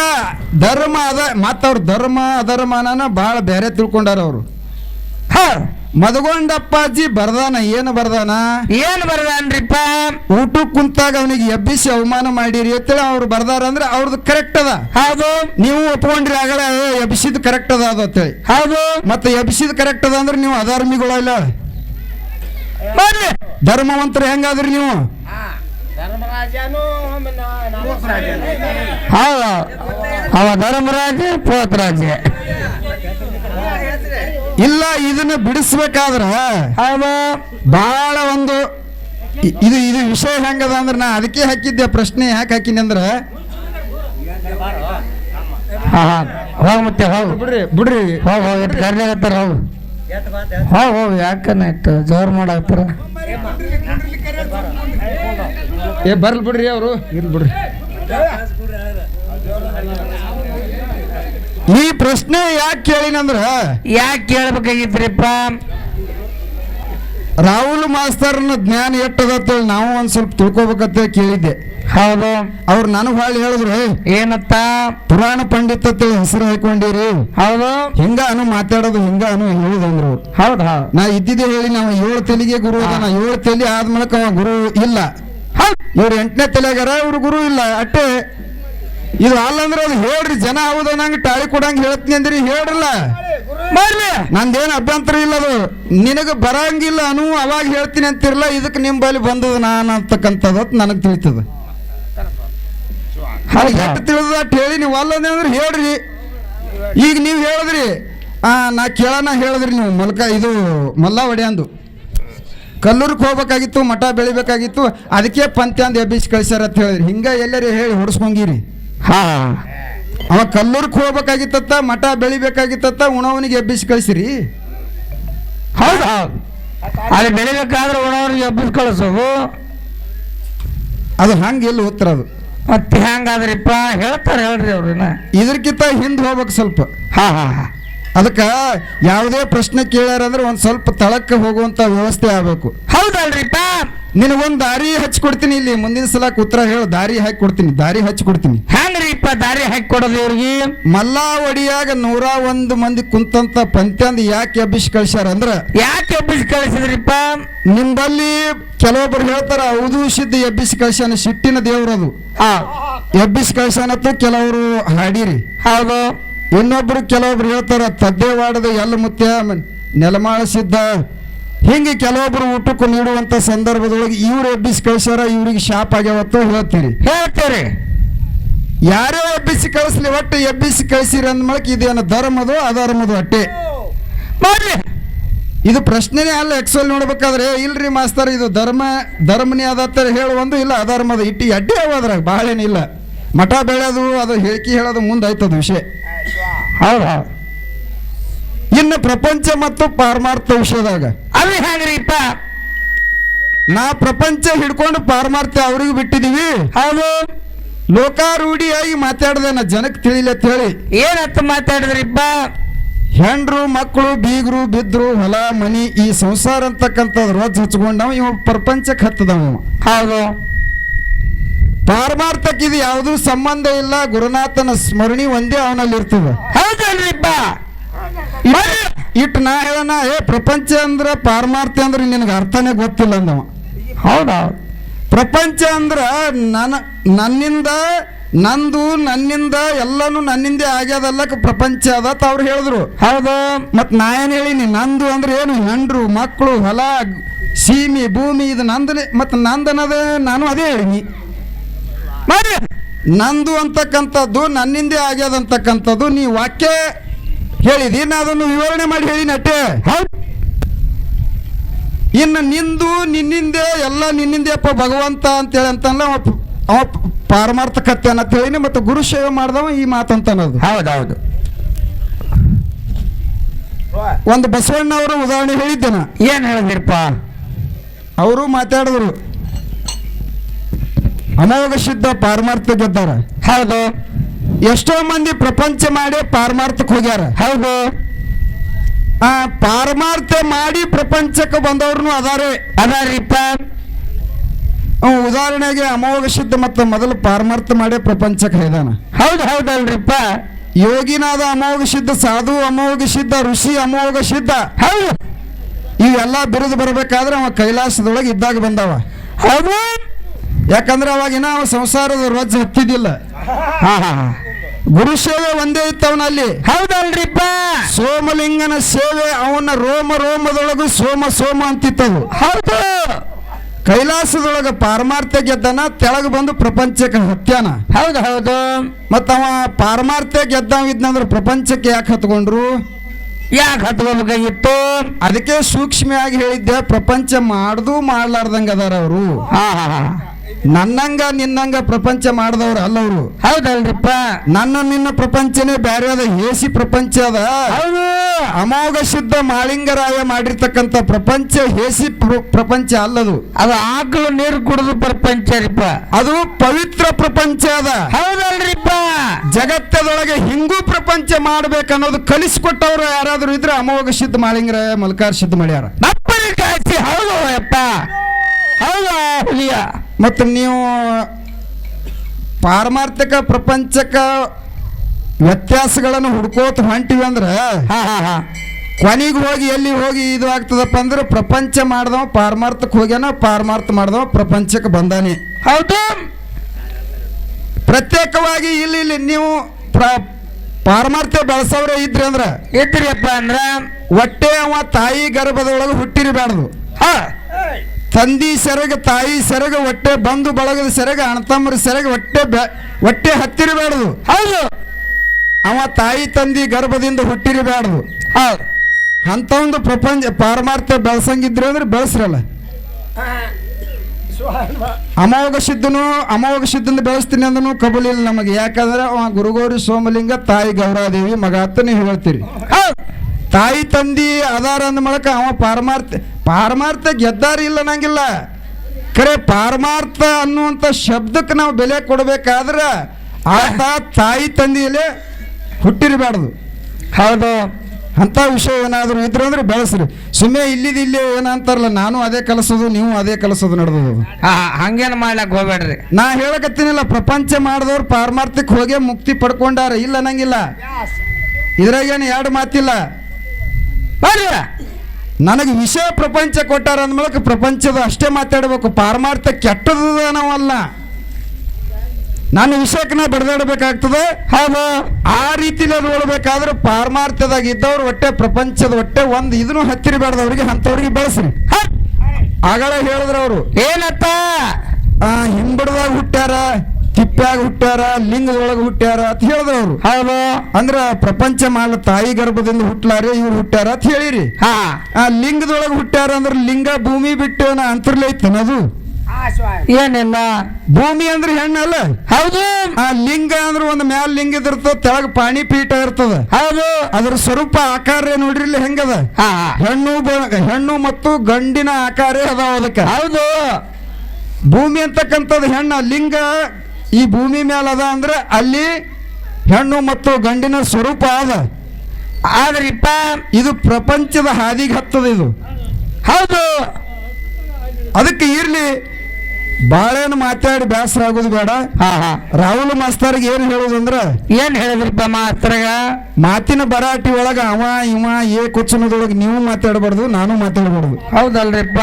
ಧರ್ಮ ಅದ ಮತ್ತವ್ರ ಧರ್ಮ ಅಧರ್ಮನ ಬಹಳ ಬೇರೆ ತಿಳ್ಕೊಂಡಾರ ಅವರು. ಹೌದ್ ಮದಗೊಂಡಪ್ಪಾಜಿ ಬರ್ದಾನ ಏನು ಬರ್ದಾನ? ಏನ್ ಬರ್ದಾನ್ರಿಪ್ಪ? ಊಟ ಕುಂತಾಗ ಅವನಿಗೆ ಎಬ್ಬಿಸಿ ಅವಮಾನ ಮಾಡಿರಿ. ಅಂತೇಳಿ ಅವ್ರು ಬರ್ದಾರ ಅಂದ್ರೆ ಅವ್ರದ್ದು ಕರೆಕ್ಟ್ ಅದ. ಹೌದು. ನೀವು ಒಪ್ಕೊಂಡ್ರಿ ಆಗಲ್ಲ ಎಬ್ಬಿಸಿದ್ ಕರೆಕ್ಟ್ ಅದ ಅದು ಅಂತೇಳಿ. ಹೌದು. ಮತ್ತೆ ಎಬ್ಬಿಸಿದ್ ಕರೆಕ್ಟ್ ಅದ ಅಂದ್ರೆ ನೀವು ಅಧರ್ಮಿಗಳಲ್ಲ ಇಲ್ಲ? ಧರ್ಮವಂತರು ಹೆಂಗಾದ್ರಿ ನೀವು? ಹೌದು. ಅವ ಧರ್ಮರಾಜ ಪೋತರಾಜ. ಇಲ್ಲ ಇದನ್ನ ಬಿಡಿಸ್ಬೇಕಾದ್ರ ಹೌದು ಬಹಳ ಒಂದು ಇದು ಇದು ವಿಷಯ ಹೆಂಗದ ಅಂದ್ರೆ ನಾ ಅದಕ್ಕೆ ಹಾಕಿದ್ದೆ ಪ್ರಶ್ನೆ ಯಾಕೆ ಹಾಕಿನಿ ಅಂದ್ರೆ ಹಾ ಹೋಗ್ ಮತ್ತೆ ಹೋಗು. ಬಿಡ್ರಿ ಬಿಡ್ರಿ. ಹೋಗ್ ಹೋಗಿ ಎಷ್ಟು ಕರ್ಲಾಗತ್ತಾರ ಹೋಗು. ಹೋಗ್ ಹೋಗ್ ಯಾಕನ ಇಟ್ಟು ಜೋರ್ ಮಾಡಾಕ್ತಾರ ಏ ಬರ್ಲಿ ಬಿಡ್ರಿ ಅವರು. ಇರ್ಲಿ ಬಿಡ್ರಿ. ಈ ಪ್ರಶ್ನೆ ಯಾಕೆ ಕೇಳಿನಂದ್ರ ಯಾಕೆ ಕೇಳ್ಬೇಕಾಗಿತ್ರಿಪ್ಪ ರಾಹುಲ್ ಮಾಸ್ತರ್ನ ಜ್ಞಾನ ಎಟ್ಟದ ಅಂತೇಳಿ ನಾವು ಒಂದ್ ಸ್ವಲ್ಪ ತಿಳ್ಕೊಬೇಕಂತ ಕೇಳಿದ್ದೆ. ಹೌದು. ಅವ್ರು ನನಗೆ ಹೊಳ್ಳಿ ಹೇಳಿದ್ರು ಏನತ್ತ? ಪುರಾಣ ಪಂಡಿತ ಅಂತೇಳಿ ಹೆಸರು ಹಾಕೊಂಡಿರಿ. ಹೌದು. ಹಿಂಗ ಅನು ಮಾತಾಡೋದು ಹಿಂಗ ಅನು ಹೇಳಿದಂದ್ರು. ಹೌದು ಹೌದು. ನಾ ಇದ್ದಿದ್ದೆ ಹೇಳಿ ನಾವು ಏಳು ತೆಲಿಗೆ ಗುರು ನಾ ಏಳು ತೆಲಿ ಆದ್ಮೇಲೆ ಅವ ಗುರು ಇಲ್ಲ. ಇವ್ರು ಎಂಟನೇ ತಲೆಗಾರ ಇವ್ರು ಗುರು ಇಲ್ಲ ಅಟ್ಟೆ. ಇದು ಅಲ್ಲಂದ್ರೆ ಅದು ಹೇಳ್ರಿ ಜನ ಹೌದು ನಂಗೆ ಟಾಳಿ ಕೊಡಂಗ್ ಹೇಳ್ತೀನಿ ಅಂದ್ರಿ ಹೇಳ್ರಲ್ಲ? ಬರ್ಲಿ ನಂದೇನು ಅಭ್ಯಂತರ ಇಲ್ಲ ಅದು. ನಿನಗೆ ಬರಂಗಿಲ್ಲ ಅನು ಅವಾಗ ಹೇಳ್ತೀನಿ ಅಂತಿರಲ್ಲ ಇದಕ್ಕೆ ನಿಮ್ಮ ಬಳಿ ಬಂದದ ನಾನು ಅಂತಕ್ಕಂಥದ್ದು ನನಗೆ ತಿಳಿತದ. ಹಾಗೆ ಎಷ್ಟು ತಿಳಿದ ಅಟ್ ಹೇಳಿ ನೀವು ಅಲ್ಲದೆ ಅಂದ್ರೆ ಹೇಳ್ರಿ. ಈಗ ನೀವು ಹೇಳಿದ್ರಿ ಆ ನಾ ಕೇಳೋಣ ಹೇಳಿದ್ರಿ ನೀವು ಮಲ್ಕ ಇದು ಮಲ್ಲ ಒಡೆಯಂದು ಕಲ್ಲೂರಿಗೆ ಹೋಗ್ಬೇಕಾಗಿತ್ತು ಮಠ ಬೆಳಿಬೇಕಾಗಿತ್ತು ಅದಕ್ಕೆ ಪಂತ್ಯ ಅಂದ್ ಎಬ್ಬಿಸಿ ಕಳಿಸ್ಯಾರ ಅಂತ ಹೇಳಿದ್ರಿ. ಹಿಂಗ ಎಲ್ಲರೂ ಹೇಳಿ ಹೊಡ್ಸ್ಕೊಂಗಿರಿ. ಹಾ. ಅವ ಕಲ್ಲೂರಿಗೆ ಹೋಗ್ಬೇಕಾಗಿತ್ತ ಮಠ ಬೆಳಿಬೇಕಾಗಿತ್ತ ಉಣವನಿಗೆ ಎಬ್ಬಿಸಿ ಕಳಿಸಿರಿ. ಹೌದಾ? ಅಲ್ಲಿ ಬೆಳಿಬೇಕಾದ್ರೆ ಉಣವನಿಗೆ ಎಬ್ಬಿಸಿ ಕಳಿಸೋದು. ಅದು ಹಂಗೆ ಎಲ್ಲಿ ಓದ್ತಾರ ಅದು? ಮತ್ತೆ ಹೆಂಗಾದ್ರಿಪ್ಪ? ಹೇಳ್ತಾರೆ ಹೇಳ್ರಿ ಅವ್ರನ್ನ ಇದಕ್ಕಿಂತ ಹಿಂದೆ ಹೋಗ್ಬೇಕು ಸ್ವಲ್ಪ. ಹಾ ಹಾ ಹಾ. ಅದಕ್ಕೆ ಯಾವುದೇ ಪ್ರಶ್ನೆ ಕೇಳಾರಂದ್ರೆ ಒಂದು ಸ್ವಲ್ಪ ತಳಕ್ಕೆ ಹೋಗುವಂಥ ವ್ಯವಸ್ಥೆ ಆಗಬೇಕು. ಹೌದಲ್ರಿಪ್ಪ? ನಿನಗೊಂದು ದಾರಿ ಹಚ್ಚಿ ಕೊಡ್ತೀನಿ ಇಲ್ಲಿ. ಮುಂದಿನ ಸಲ ಉತ್ತರ ಹೇಳು ದಾರಿ ಹಾಕಿ ಕೊಡ್ತೀನಿ ದಾರಿ ಹಚ್ಚಿ ಕೊಡ್ತೀನಿ ಹೆಂಗ್ರಿಪ್ಪ ದಾರಿ ಹಾಕಿ ಕೊಡೋದು ಇವ್ರಿಗೆ? ಮಲ್ಲಾ ಒಡಿಯಾಗ ನೂರ ಒಂದು ಮಂದಿ ಕುಂತಂತ ಪಂತ್ಯಂದ ಯಾಕೆ ಎಬ್ಬಿಸಿ ಕಳ್ಸ್ಯಾರ ಅಂದ್ರ ಯಾಕೆ ಎಬ್ಬಿಸಿ ಕಳಿಸಿದ್ರಿಪ್ಪ? ನಿಂಬಲ್ಲಿ ಕೆಲವೊಬ್ರು ಹೇಳ್ತಾರ ಹೌದು ಸಿದ್ಧ ಎಬ್ಬಿಸಿ ಕಳ್ಸ್ಯಾನ ಸಿಟ್ಟಿನ ದೇವ್ರದು ಹಾ ಎಬ್ಬಿಸಿ ಕಳ್ಸ್ಯಾನತ್ತ ಕೆಲವರು ಹಾಡಿರಿ. ಹೌದು. ಇನ್ನೊಬ್ರು ಕೆಲವೊಬ್ರು ಹೇಳ್ತಾರ ತದ್ದೇವಾಡದ ಎಲ್ಲ ಮುತ್ಯ ನೆಲಮಾಳ ಸಿದ್ಧ ಹಿಂಗೆ ಕೆಲವೊಬ್ರು ಊಟಕ್ಕೆ ನೀಡುವಂತ ಸಂದರ್ಭದೊಳಗೆ ಇವ್ರು ಎಬ್ಬಿಸಿ ಕಳ್ಸ್ಯಾರ ಇವ್ರಿಗೆ ಶಾಪ್ ಆಗ್ಯಾವತ್ತು ಹೇಳ್ತೀರಿ. ಹೇಳ್ತೀರಿ. ಯಾರೇ ಎಬ್ಬಿಸಿ ಕಳಿಸ್ಲಿ ಒಟ್ಟು ಎಬ್ಬಿಸಿ ಕಳಿಸಿರಿ ಅಂದ್ಮೇಲೆ ಇದೇನು ಧರ್ಮದು ಅಧರ್ಮದು ಅಟ್ಟೆ? ಮಾಡ್ರಿ ಇದು ಪ್ರಶ್ನೆನೇ ಅಲ್ಲ ಎಕ್ಸಲ್ ನೋಡ್ಬೇಕಾದ್ರೆ ಇಲ್ರಿ ಮಾಸ್ತರ್ ಇದು ಧರ್ಮ ಧರ್ಮನೇ ಅದ ಹೇಳುವಂದು ಇಲ್ಲ ಅಧರ್ಮದ ಇಟ್ಟಿ ಅಡ್ಡಿ ಅದ್ರಾಗ ಬಹಳೇನಿಲ್ಲ ಮಠ ಬೆಳೆಯೋದು ಅದು ಹೇಳಿಕೆ ಹೇಳೋದು ಮುಂದೆ ಆಯ್ತದ ವಿಷಯ ಹೌದು. ಇನ್ನು ಪ್ರಪಂಚ ಮತ್ತು ಪಾರಮಾರ್ಥ ವಿಷಯದಾಗ ಅದು ಹೆಂಗ್ರಿಪ್ಪ ನಾ ಪ್ರಪಂಚ ಹಿಡ್ಕೊಂಡು ಪಾರಮಾರ್ಥ ಅವ್ರಿಗೆ ಬಿಟ್ಟಿದೀವಿ. ಹೌದು. ಲೋಕಾರೂಢಿಯಾಗಿ ಮಾತಾಡ್ದೆ ನಾ ಜನಕ್ಕೆ ತಿಳಿಲಿ ಅಂತ ಹೇಳಿ. ಏನತ್ತ ಮಾತಾಡಿದ್ರಿಪ್ಪ ಹೆಂಡ್ರು ಮಕ್ಕಳು ಬೀಗರು ಬಿದ್ರು ಹೊಲ ಮನಿ ಈ ಸಂಸಾರ ಅಂತಕ್ಕಂಥದ್ದು ರೋಜ್ ಹಚ್ಕೊಂಡವ ಇವ ಪ್ರಪಂಚಕ್ಕೆ ಹತ್ತದವ ಇವ. ಹೌದು. ಪಾರಮಾರ್ಥಕ್ಕೆ ಇದು ಯಾವುದೂ ಸಂಬಂಧ ಇಲ್ಲ ಗುರುನಾಥನ ಸ್ಮರಣಿ ಒಂದೇ ಅವನಲ್ಲಿ ಇರ್ತದ ಹೌದಲ್ರಿಪ್ಪ ಇಟ್ಟು ನಾ ಹೇಳೋಣ ಏ ಪ್ರಪಂಚ ಅಂದ್ರೆ ಪಾರಮಾರ್ಥ ಅಂದ್ರೆ ನಿನಗೆ ಅರ್ಥನೇ ಗೊತ್ತಿಲ್ಲ ಅಂದವ. ಹೌದಾ? ಪ್ರಪಂಚ ಅಂದ್ರೆ ನನ್ನ ನನ್ನಿಂದ ನಂದು ನನ್ನಿಂದ ಎಲ್ಲಾನು ನನ್ನಿಂದ ಆಗ್ಯದಲ್ಲಕ ಪ್ರಪಂಚ ಅದ ಅವ್ರು ಹೇಳಿದ್ರು. ಹೌದ. ಮತ್ ನಾ ಏನ್ ಹೇಳಿನಿ ನಂದು ಅಂದ್ರೆ ಏನು? ಹೆಂಡ್ರು ಮಕ್ಕಳು ಹೊಲ ಸೀಮಿ ಭೂಮಿ ಇದು ನಂದನೆ ಮತ್ ನಂದನದ ನಾನು ಅದೇ ಹೇಳಿನಿ. ನಂದು ಅಂತಕ್ಕಂಥದ್ದು ನನ್ನಿಂದೇ ಆಗ್ಯದಂತಕ್ಕಂಥದ್ದು ನೀ ವಾಕ್ಯ ಹೇಳಿದಿ ನಾ ಅದನ್ನು ವಿವರಣೆ ಮಾಡಿ ಹೇಳಿ ಅಟ್ಟೆ. ಹೌದು. ಇನ್ನು ನಿಂದು ನಿನ್ನಿಂದೆ ಎಲ್ಲ ನಿನ್ನಿಂದೆಪ್ಪ ಭಗವಂತ ಅಂತೇಳಿ ಅಂತಲ್ಲ ಅವ ಪಾರಮಾರ್ಥ ಕತ್ತೆ ಅಂತ ಹೇಳಿನಿ ಮತ್ತು ಗುರು ಸೇವೆ ಮಾಡ್ದವ ಈ ಮಾತಂತನದು. ಹೌದೌದು. ಒಂದು ಬಸವಣ್ಣ ಅವರು ಉದಾಹರಣೆ ಹೇಳಿದ್ದೆ ಏನು ಹೇಳಿದಿರಪ್ಪ? ಹೇಳಿದ್ರಿಪ್ಪ ಅವರು ಮಾತಾಡಿದ್ರು. ಅಮೋಘ ಸಿದ್ಧ ಪಾರಮಾರ್ಥ ಗೆದ್ದಾರ ಹೌದು. ಎಷ್ಟೋ ಮಂದಿ ಪ್ರಪಂಚ ಮಾಡಿ ಪಾರಮಾರ್ಥಕ್ಕೆ ಹೋಗ್ಯಾರ. ಹೌದು. ಆ ಪಾರಮಾರ್ಥ ಮಾಡಿ ಪ್ರಪಂಚಕ್ಕೆ ಬಂದವ್ರು ಅದಾರೆ. ಅದಾರಿಪ್ಪ. ಉದಾಹರಣೆಗೆ ಅಮೋಘ ಸಿದ್ಧ ಮತ್ತು ಮೊದಲು ಪಾರಮಾರ್ಥ ಮಾಡಿ ಪ್ರಪಂಚಕ್ಕೆ ಹೇಳಿದಾನ ಹೌದು ಹೌದಲ್ರಿಪ್ಪ. ಯೋಗಿನಾದ ಅಮೋಘ ಸಿದ್ಧ ಸಾಧು ಅಮೋಘ ಸಿದ್ಧ ಋಷಿ ಅಮೋಘ ಸಿದ್ಧ ಹೌದು. ಇವೆಲ್ಲ ಬಿರುದು ಬರಬೇಕಾದ್ರೆ ಅವ ಕೈಲಾಸದೊಳಗೆ ಇದ್ದಾಗ ಬಂದವ. ಹೌದು. ಯಾಕಂದ್ರೆ ಅವಾಗಿನ ಅವ ಸಂಸಾರದ ರೊಜ್ಜ ಹತ್ತಿದ್ದಿಲ್ಲ. ಹಾ ಹಾ ಹಾ. ಗುರು ಸೇವೆ ಒಂದೇ ಇತ್ತು ಅವನಲ್ಲಿ ಹೌದಲ್ರಿಪ್ಪ ಸೋಮಲಿಂಗನ ಸೇವೆ ಅವನ ರೋಮ ರೋಮದೊಳಗು ಸೋಮ ಸೋಮ ಅಂತಿತ್ತದು. ಹೌದು. ಕೈಲಾಸದೊಳಗ ಪಾರಮಾರ್ಥ ಗೆದ್ದನ ತೆಳಗ ಬಂದು ಪ್ರಪಂಚಕ್ಕೆ ಹತ್ಯಾನ. ಹೌದು ಹೌದು. ಮತ್ತ ಅವ ಪಾರಮಾರ್ಥ ಗೆದ್ದವ ಇದ್ನಂದ್ರ ಪ್ರಪಂಚಕ್ಕೆ ಯಾಕೆ ಹತ್ಕೊಂಡ್ರು? ಯಾಕೆ ಹತ್ಕೋಬೇಕಾಗಿತ್ತು ಅದಕ್ಕೆ ಸೂಕ್ಷ್ಮವಾಗಿ ಹೇಳಿದ್ದೆ ಪ್ರಪಂಚ ಮಾಡ್ದು ಮಾಡ್ಲಾರ್ದಂಗ ಅದಾರ ಅವರು. ಹಾ ಹಾ ಹಾ. ನನ್ನಂಗ ನಿನ್ನಂಗ ಪ್ರಪಂಚ ಮಾಡಿದವ್ರು ಅಲ್ಲವರು. ಹೌದಲ್ರಿಪ್ಪ. ನನ್ನ ನಿನ್ನ ಪ್ರಪಂಚನೇ ಬೇರೆ ಅದ ಹೇಸಿ ಪ್ರಪಂಚ ಅದ. ಹೌದು. ಅಮೋಘ ಶುದ್ಧ ಮಾಳಿಂಗರಾಯ ಮಾಡಿರ್ತಕ್ಕಂತ ಪ್ರಪಂಚ ಹೇಸಿ ಪ್ರ- ಪ್ರಪಂಚ ಅಲ್ಲದು. ಅದು ಆಕಳು ನೀರು ಕುಡಿದು ಪ್ರಪಂಚ ರೀಪ ಅದು ಪವಿತ್ರ ಪ್ರಪಂಚ ಅದ. ಹೌದಲ್ರಿಪ್ಪ. ಜಗತ್ತದೊಳಗೆ ಹಿಂಗೂ ಪ್ರಪಂಚ ಮಾಡ್ಬೇಕನ್ನೋದು ಕಲಿಸಿಕೊಟ್ಟವ್ರು ಯಾರಾದ್ರೂ ಇದ್ರೆ ಅಮೋಘ ಶುದ್ಧ ಮಾಳಿಂಗರಾಯ ಮಲ್ಕಾರ ಶುದ್ಧ ಮಾಡ್ಯಾರ ಹೌದು ಯಪ್ಪ ಹೌದಾ ಹುಲಿಯ? ಮತ್ತು ನೀವು ಪಾರಮಾರ್ಥಿಕ ಪ್ರಪಂಚಕ ವ್ಯತ್ಯಾಸಗಳನ್ನು ಹುಡ್ಕೋತ ಹೊಂಟಿವಿ ಅಂದ್ರೆ ಹಾ ಹಾ ಹಾ. ಕೊನೆಗೆ ಹೋಗಿ ಎಲ್ಲಿ ಹೋಗಿ ಇದು ಆಗ್ತದಪ್ಪ ಅಂದ್ರೆ ಪ್ರಪಂಚ ಮಾಡ್ದವ ಪಾರಮಾರ್ಥಕ್ಕೆ ಹೋಗ್ಯಾನ ಪಾರಮಾರ್ಥ ಮಾಡ್ದವ ಪ್ರಪಂಚಕ್ಕೆ ಬಂದಾನೆ. ಹೌದು. ಪ್ರತ್ಯೇಕವಾಗಿ ಇಲ್ಲಿ ಇಲ್ಲಿ ನೀವು ಪ್ರ ಪಾರಮಾರ್ಥ ಬೆಳೆಸವ್ರೆ ಇದ್ರಿ ಅಂದ್ರೆ ಇದ್ರಿಯಪ್ಪ ಅಂದ್ರೆ ಒಟ್ಟೆ ಅವ ತಾಯಿ ಗರ್ಭದೊಳಗೆ ಹುಟ್ಟಿರಬಾರ್ದು ಹಾ. ತಂದಿ ಸೆರಗ ತಾಯಿ ಸೆರಗ ಹೊಟ್ಟೆ ಬಂದು ಬಳಗದ ಸೆರಗ ಅಣ್ಣತಮ್ಮರ ಸೆರಗ ಹೊಟ್ಟೆ ಬೆ- ಹೊಟ್ಟೆ ಹತ್ತಿರಬೇಡದು. ಹೌದು. ಅವ ತಾಯಿ ತಂದಿ ಗರ್ಭದಿಂದ ಹುಟ್ಟಿರಬೇಡದು. ಹೌದು. ಅಂತ ಒಂದು ಪ್ರಪಂಚ ಪಾರಮಾರ್ಥ ಬೆಳೆಸಂಗಿದ್ರು ಅಂದ್ರೆ ಬೆಳೆಸ್ರಲ್ಲ. ಅಮೋಘ ಸಿದ್ಧನು ಅಮೋಘ ಸಿದ್ಧನ ಬೆಳೆಸ್ತೀನಿ ಅಂದನು ಕಬಲಿಲ್ಲ ನಮಗೆ. ಯಾಕಂದ್ರೆ ಅವ ಗುರುಗೌರಿ ಸೋಮಲಿಂಗ ತಾಯಿ ಗೌರಾದೇವಿ ಮಗ ಅಂತ ನೀವು ಹೇಳ್ತೀರಿ ತಾಯಿ ತಂದಿ ಅದಾರ ಅಂದ ಮೂಲಕ ಅವ ಪಾರಮಾರ್ಥ ಪಾರಮಾರ್ಥ ಗೆದ್ದಾರಿ ಇಲ್ಲ ನಂಗಿಲ್ಲ ಕರೆ ಪಾರಮಾರ್ಥ ಅನ್ನುವಂಥ ಶಬ್ದಕ್ಕೆ ನಾವು ಬೆಲೆ ಕೊಡಬೇಕಾದ್ರೆ ಆತ ತಾಯಿ ತಂದಿಯಲ್ಲೇ ಹುಟ್ಟಿರಬಾರ್ದು ಹೌದು. ಅಂಥ ವಿಷಯ ಏನಾದರೂ ಇದ್ರೆ ಅಂದ್ರೆ ಬೆಳೆಸ್ರಿ. ಸುಮ್ಮನೆ ಇಲ್ಲಿದ ಇಲ್ಲಿ ಏನಂತಾರಲ್ಲ ನಾನು ಅದೇ ಕಲಿಸೋದು ನೀವು ಅದೇ ಕಲಸೋದು ನಡೆದದು. ಹಾ ಹಂಗೇನು ಮಾಡ್ಲಕ್ ಹೋಗ್ಬೇಡ್ರಿ. ನಾ ಹೇಳಕತ್ತೀನಿಲ್ಲ ಪ್ರಪಂಚ ಮಾಡಿದವ್ರು ಪಾರಮಾರ್ಥಕ್ಕೆ ಹೋಗೇ ಮುಕ್ತಿ ಪಡ್ಕೊಂಡಾರ ಇಲ್ಲ ಅನ್ನಂಗಿಲ್ಲ. ಇದ್ರಾಗೇನು ಎರಡು ಮಾತಿಲ್ಲ. ಬರ್ರಿ. ನನಗೆ ವಿಷಯ ಪ್ರಪಂಚ ಕೊಟ್ಟಾರ ಅಂದ್ಮೇಲೆ ಪ್ರಪಂಚದ ಅಷ್ಟೇ ಮಾತಾಡಬೇಕು. ಪಾರಮಾರ್ಥ ಕೆಟ್ಟದ ನಾವಲ್ಲ. ನಾನು ವಿಷಯಕ್ಕೆ ನಾ ಬಡದಾಡಬೇಕಾಗ್ತದೆ. ಹೌದು ಆ ರೀತಿಲಿ ನೋಡ್ಬೇಕಾದ್ರೆ ಪಾರಮಾರ್ಥದಾಗ ಇದ್ದವ್ರು ಒಟ್ಟೆ ಪ್ರಪಂಚದ ಒಟ್ಟೆ ಒಂದು ಇದನ್ನು ಹತ್ತಿರಬಾರ್ದವ್ರಿಗೆ ಅಂಥವ್ರಿಗೆ ಬೆಳೆಸ್ರಿ. ಆಗಳ ಹೇಳಿದ್ರ ಅವರು. ಏನತ್ತ? ಹಿಂಬಡದಾಗ ಹುಟ್ಟ್ಯಾರ? ತಿಪ್ಪ್ಯಾಗ ಹುಟ್ಟ್ಯಾರ ಲಿಂಗದೊಳಗೆ ಹುಟ್ಟ್ಯಾರ ಅಂತ ಹೇಳಿದ್ರು ಅವರು. ಹೌದು. ಅಂದ್ರ ಪ್ರಪಂಚ ಮಾಲ ತಾಯಿ ಗರ್ಭದಿಂದ ಹುಟ್ಟಲಾರೆ ಇವ್ರು ಹುಟ್ಟ್ಯಾರ ಅಂತ ಹೇಳಿರಿ. ಹಾ. ಆ ಲಿಂಗದೊಳಗೆ ಹುಟ್ಟ್ಯಾರ ಅಂದ್ರೆ ಲಿಂಗ ಭೂಮಿ ಬಿಟ್ಟು ಅಂತರ್ಲೆ ಐತನದು ಏನಿಲ್ಲ. ಭೂಮಿ ಅಂದ್ರೆ ಹೆಣ್ಣಲ್ಲ. ಹೌದು. ಆ ಲಿಂಗ ಅಂದ್ರೆ ಒಂದು ಮ್ಯಾಲ ಲಿಂಗ ಇದಿರ್ತದ ತೆಳಗ ಪಾಣಿ ಪೀಠ ಇರ್ತದ. ಹೌದು. ಅದ್ರ ಸ್ವರೂಪ ಆಕಾರ ನೋಡ್ರಿಲ್ಲ ಹೆಂಗದ? ಹಾ. ಹೆಣ್ಣು ಬ- ಹೆಣ್ಣು ಮತ್ತು ಗಂಡಿನ ಆಕಾರ ಅದಾವ ಅದಕ್ಕೆ. ಹೌದು. ಭೂಮಿ ಅಂತಕ್ಕಂಥದ್ದು ಹೆಣ್ಣ ಲಿಂಗ ಈ ಭೂಮಿ ಮೇಲೆ ಅದ ಅಂದ್ರೆ ಅಲ್ಲಿ ಹೆಣ್ಣು ಮತ್ತು ಗಂಡಿನ ಸ್ವರೂಪ ಅದ. ಆದ್ರಿಪ್ಪ ಇದು ಪ್ರಪಂಚದ ಹಾದಿಗೆ ಹತ್ತದ ಇದು. ಹೌದು. ಅದಕ್ಕೆ ಇರ್ಲಿ. ಬಾಳೇನು ಮಾತಾಡಿ ಬೇಸರ ಆಗೋದು ಬೇಡ. ಹಾ ಹಾ. ರಾಹುಲ್ ಮಾಸ್ತರ್ಗೆ ಏನು ಹೇಳುದಂದ್ರ ಏನ್ ಹೇಳಿದ್ರಪ್ಪ ಮಾಸ್ತರ್ಗ ಮಾತಿನ ಬರಾಟಿ ಒಳಗ ಅವ ಇವ ಏ ಕೊಚ್ಚನದೊಳಗ ನೀವು ಮಾತಾಡಬಾರ್ದು ನಾನು ಮಾತಾಡಬಾರ್ದು. ಹೌದಲ್ರಿಪ್ಪ.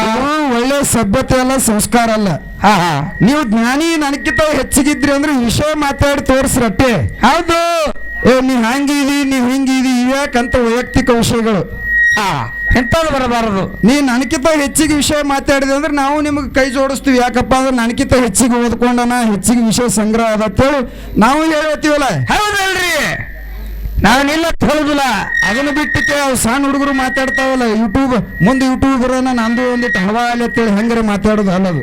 ಒಳ್ಳೆ ಸಭ್ಯತೆ ಅಲ್ಲ ಸಂಸ್ಕಾರ ಅಲ್ಲ. ಹಾ ಹಾ. ನೀವು ಜ್ಞಾನಿ ನನಗಿಂತ ಹೆಚ್ಚಿಗಿದ್ರಿ ಅಂದ್ರೆ ವಿಷಯ ಮಾತಾಡಿ ತೋರಿಸ್ರಟ್ಟೆ ಹೌದು. ಏ ನೀ ಹಂಗಿದಿ ನೀ ಹಿಂಗಿದಿ ಇವ್ಯಾಕಂತ ವೈಯಕ್ತಿಕ ವಿಷಯಗಳು. ಹಾ ಎಂತದು ಬರಬಾರದು. ನೀ ನನಗಿಂತ ಹೆಚ್ಚಿಗೆ ವಿಷಯ ಮಾತಾಡಿದೆ ಅಂದ್ರೆ ನಾವು ನಿಮಗೆ ಕೈ ಜೋಡಿಸ್ತೀವಿ. ಯಾಕಪ್ಪ ಅಂದ್ರೆ ನನಗಿಂತ ಹೆಚ್ಚಿಗೆ ಓದ್ಕೊಂಡನ ಹೆಚ್ಚಿಗೆ ವಿಷಯ ಸಂಗ್ರಹ ಅದ ಅಂತೇಳಿ ನಾವು ಹೇಳ್ತೀವಲ್ಲ. ಹೌದಲ್ರಿ. ನಾನಿಲ್ಲ ಹೇಳುದಿಲ್ಲ. ಅದನ್ನು ಬಿಟ್ಟಕ್ಕೆ ಸಣ್ಣ ಹುಡುಗರು ಮಾತಾಡ್ತಾವಲ್ಲ ಯೂಟ್ಯೂಬ್ ಮುಂದೆ ಯೂಟ್ಯೂಬ್ ಬರೋಣ ನಂದು ಒಂದಿಟ್ಟು ಹವಾ ಅಲ್ಲಿ ಅಂತೇಳಿ ಹೆಂಗಾರೆ ಮಾತಾಡೋದು ಅಲ್ಲದು.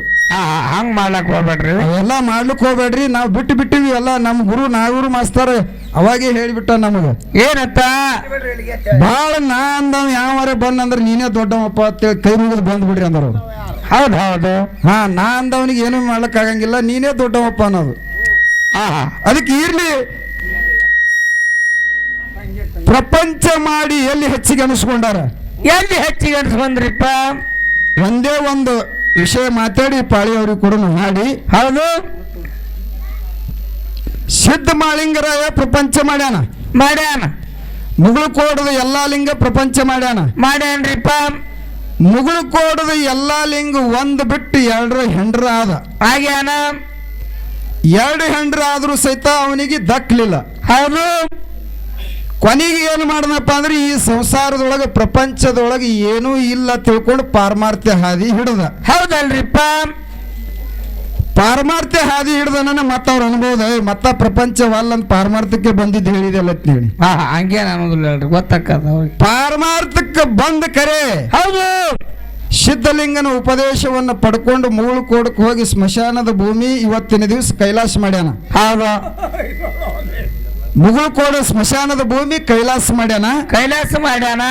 ಹಂಗ್ ಮಾಡ್ಲಕ್ ಹೋಗ್ಬೇಡ್ರಿ. ಎಲ್ಲ ಮಾಡ್ಲಿಕ್ಕೆ ಹೋಗ್ಬೇಡ್ರಿ. ನಾವು ಬಿಟ್ಟು ಬಿಟ್ಟಿವಿ ಎಲ್ಲ ನಮ್ಮ ಗುರು ನಾಗೂರು ಮಾಸ್ತಾರ ಅವಾಗೇ ಹೇಳಿಬಿಟ್ಟ ನಮಗೆ. ಏನತ್ತ? ಭಾಳ ನಾ ಅಂದ ಯಾವಾರ ಬಂದಂದ್ರೆ ನೀನೇ ದೊಡ್ಡಮ್ಮಪ್ಪ ಅಂತೇಳಿ ಕೈ ಮುಗಿದು ಬಂದ್ಬಿಡ್ರಿ ಅಂದರು. ಹೌದು ಹೌದು. ಹಾ ನಾ ಅಂದವನಿಗೆ ಏನೂ ಮಾಡ್ಲಿಕ್ಕೆ ಆಗಂಗಿಲ್ಲ ನೀನೇ ದೊಡ್ಡಮ್ಮಪ್ಪ ಅನ್ನೋದು. ಅದಕ್ಕೆ ಇರ್ಲಿ. ಪ್ರಪಂಚ ಮಾಡಿ ಎಲ್ಲಿ ಹೆಚ್ಚಿಗೆ ಅನಿಸ್ಕೊಂಡಾರ? ಎಲ್ಲಿ ಹೆಚ್ಚಿಗೆ ಅನಿಸ್ಕೊಂಡ್ರಿಪ್ಪ? ಒಂದೇ ಒಂದು ವಿಷಯ ಮಾತಾಡಿ ಪಾಳಿ ಅವ್ರಿಗೆ ಕೂಡ ಮಾಡಿ ಹೌದು. ಸಿದ್ಧ ಮಾಳಿಂಗರಾಯ ಪ್ರಪಂಚ ಮಾಡ್ಯಾನ? ಮಾಡ್ಯಾನ. ಮುಗುಳುಕೋಡದ ಎಲ್ಲಾ ಲಿಂಗ ಪ್ರಪಂಚ ಮಾಡ್ಯಾನ? ಮಾಡ್ಯಾನ್ರಿಪ್ಪ. ಮುಗುಳುಕೋಡದ ಎಲ್ಲಾ ಲಿಂಗ ಒಂದು ಬಿಟ್ಟು ಎರಡರ ಹೆಂಡ್ರ ಆದ. ಆಗ್ಯಾನ. ಎರಡು ಹೆಂಡ್ರ ಆದ್ರೂ ಸಹಿತ ಅವನಿಗೆ ದಕ್ಕಲಿಲ್ಲ ಹೌದು. ಕೊನೆಗೆ ಏನು ಮಾಡ್ದಪ್ಪ ಅಂದ್ರೆ ಈ ಸಂಸಾರದೊಳಗೆ ಪ್ರಪಂಚದೊಳಗೆ ಏನೂ ಇಲ್ಲ ತಿಳ್ಕೊಂಡು ಪಾರಮಾರ್ಥ್ಯ ಹಾದಿ ಹಿಡ್ದ. ಹೌದಲ್ರಿಪ್ಪ? ಪಾರಮಾರ್ಥ್ಯ ಹಾದಿ ಹಿಡ್ದನ ಮತ್ತ ಅವ್ರ ಅನ್ಬೋದ ಮತ್ತ ಪ್ರಪಂಚವಲ್ಲ ಅಂತ ಪಾರಮಾರ್ಥಕ್ಕೆ ಬಂದಿದ್ದು ಹೇಳಿದೆಲ್ಲ ಹೇಳಿ. ಹಂಗೇನ ಅನ್ನೋದಿಲ್ಲ ಹೇಳ್ರಿ ಗೊತ್ತಾಕದ ಪಾರಮಾರ್ಥಕ್ಕೆ ಬಂದ ಕರೆ ಹೌದು! ಸಿದ್ಧಲಿಂಗನ ಉಪದೇಶವನ್ನು ಪಡ್ಕೊಂಡು ಮೂಳು ಕೋಡಕ್ಕೆ ಹೋಗಿ ಸ್ಮಶಾನದ ಭೂಮಿ ಇವತ್ತಿನ ದಿವಸ ಕೈಲಾಸ ಮಾಡ್ಯಾನ. ಹೌದು. ಮುಗುಳು ಕೋಡ ಸ್ಮಶಾನದ ಭೂಮಿ ಕೈಲಾಸ ಮಾಡ್ಯಾನ. ಕೈಲಾಸ ಮಾಡ್ಯಾನ.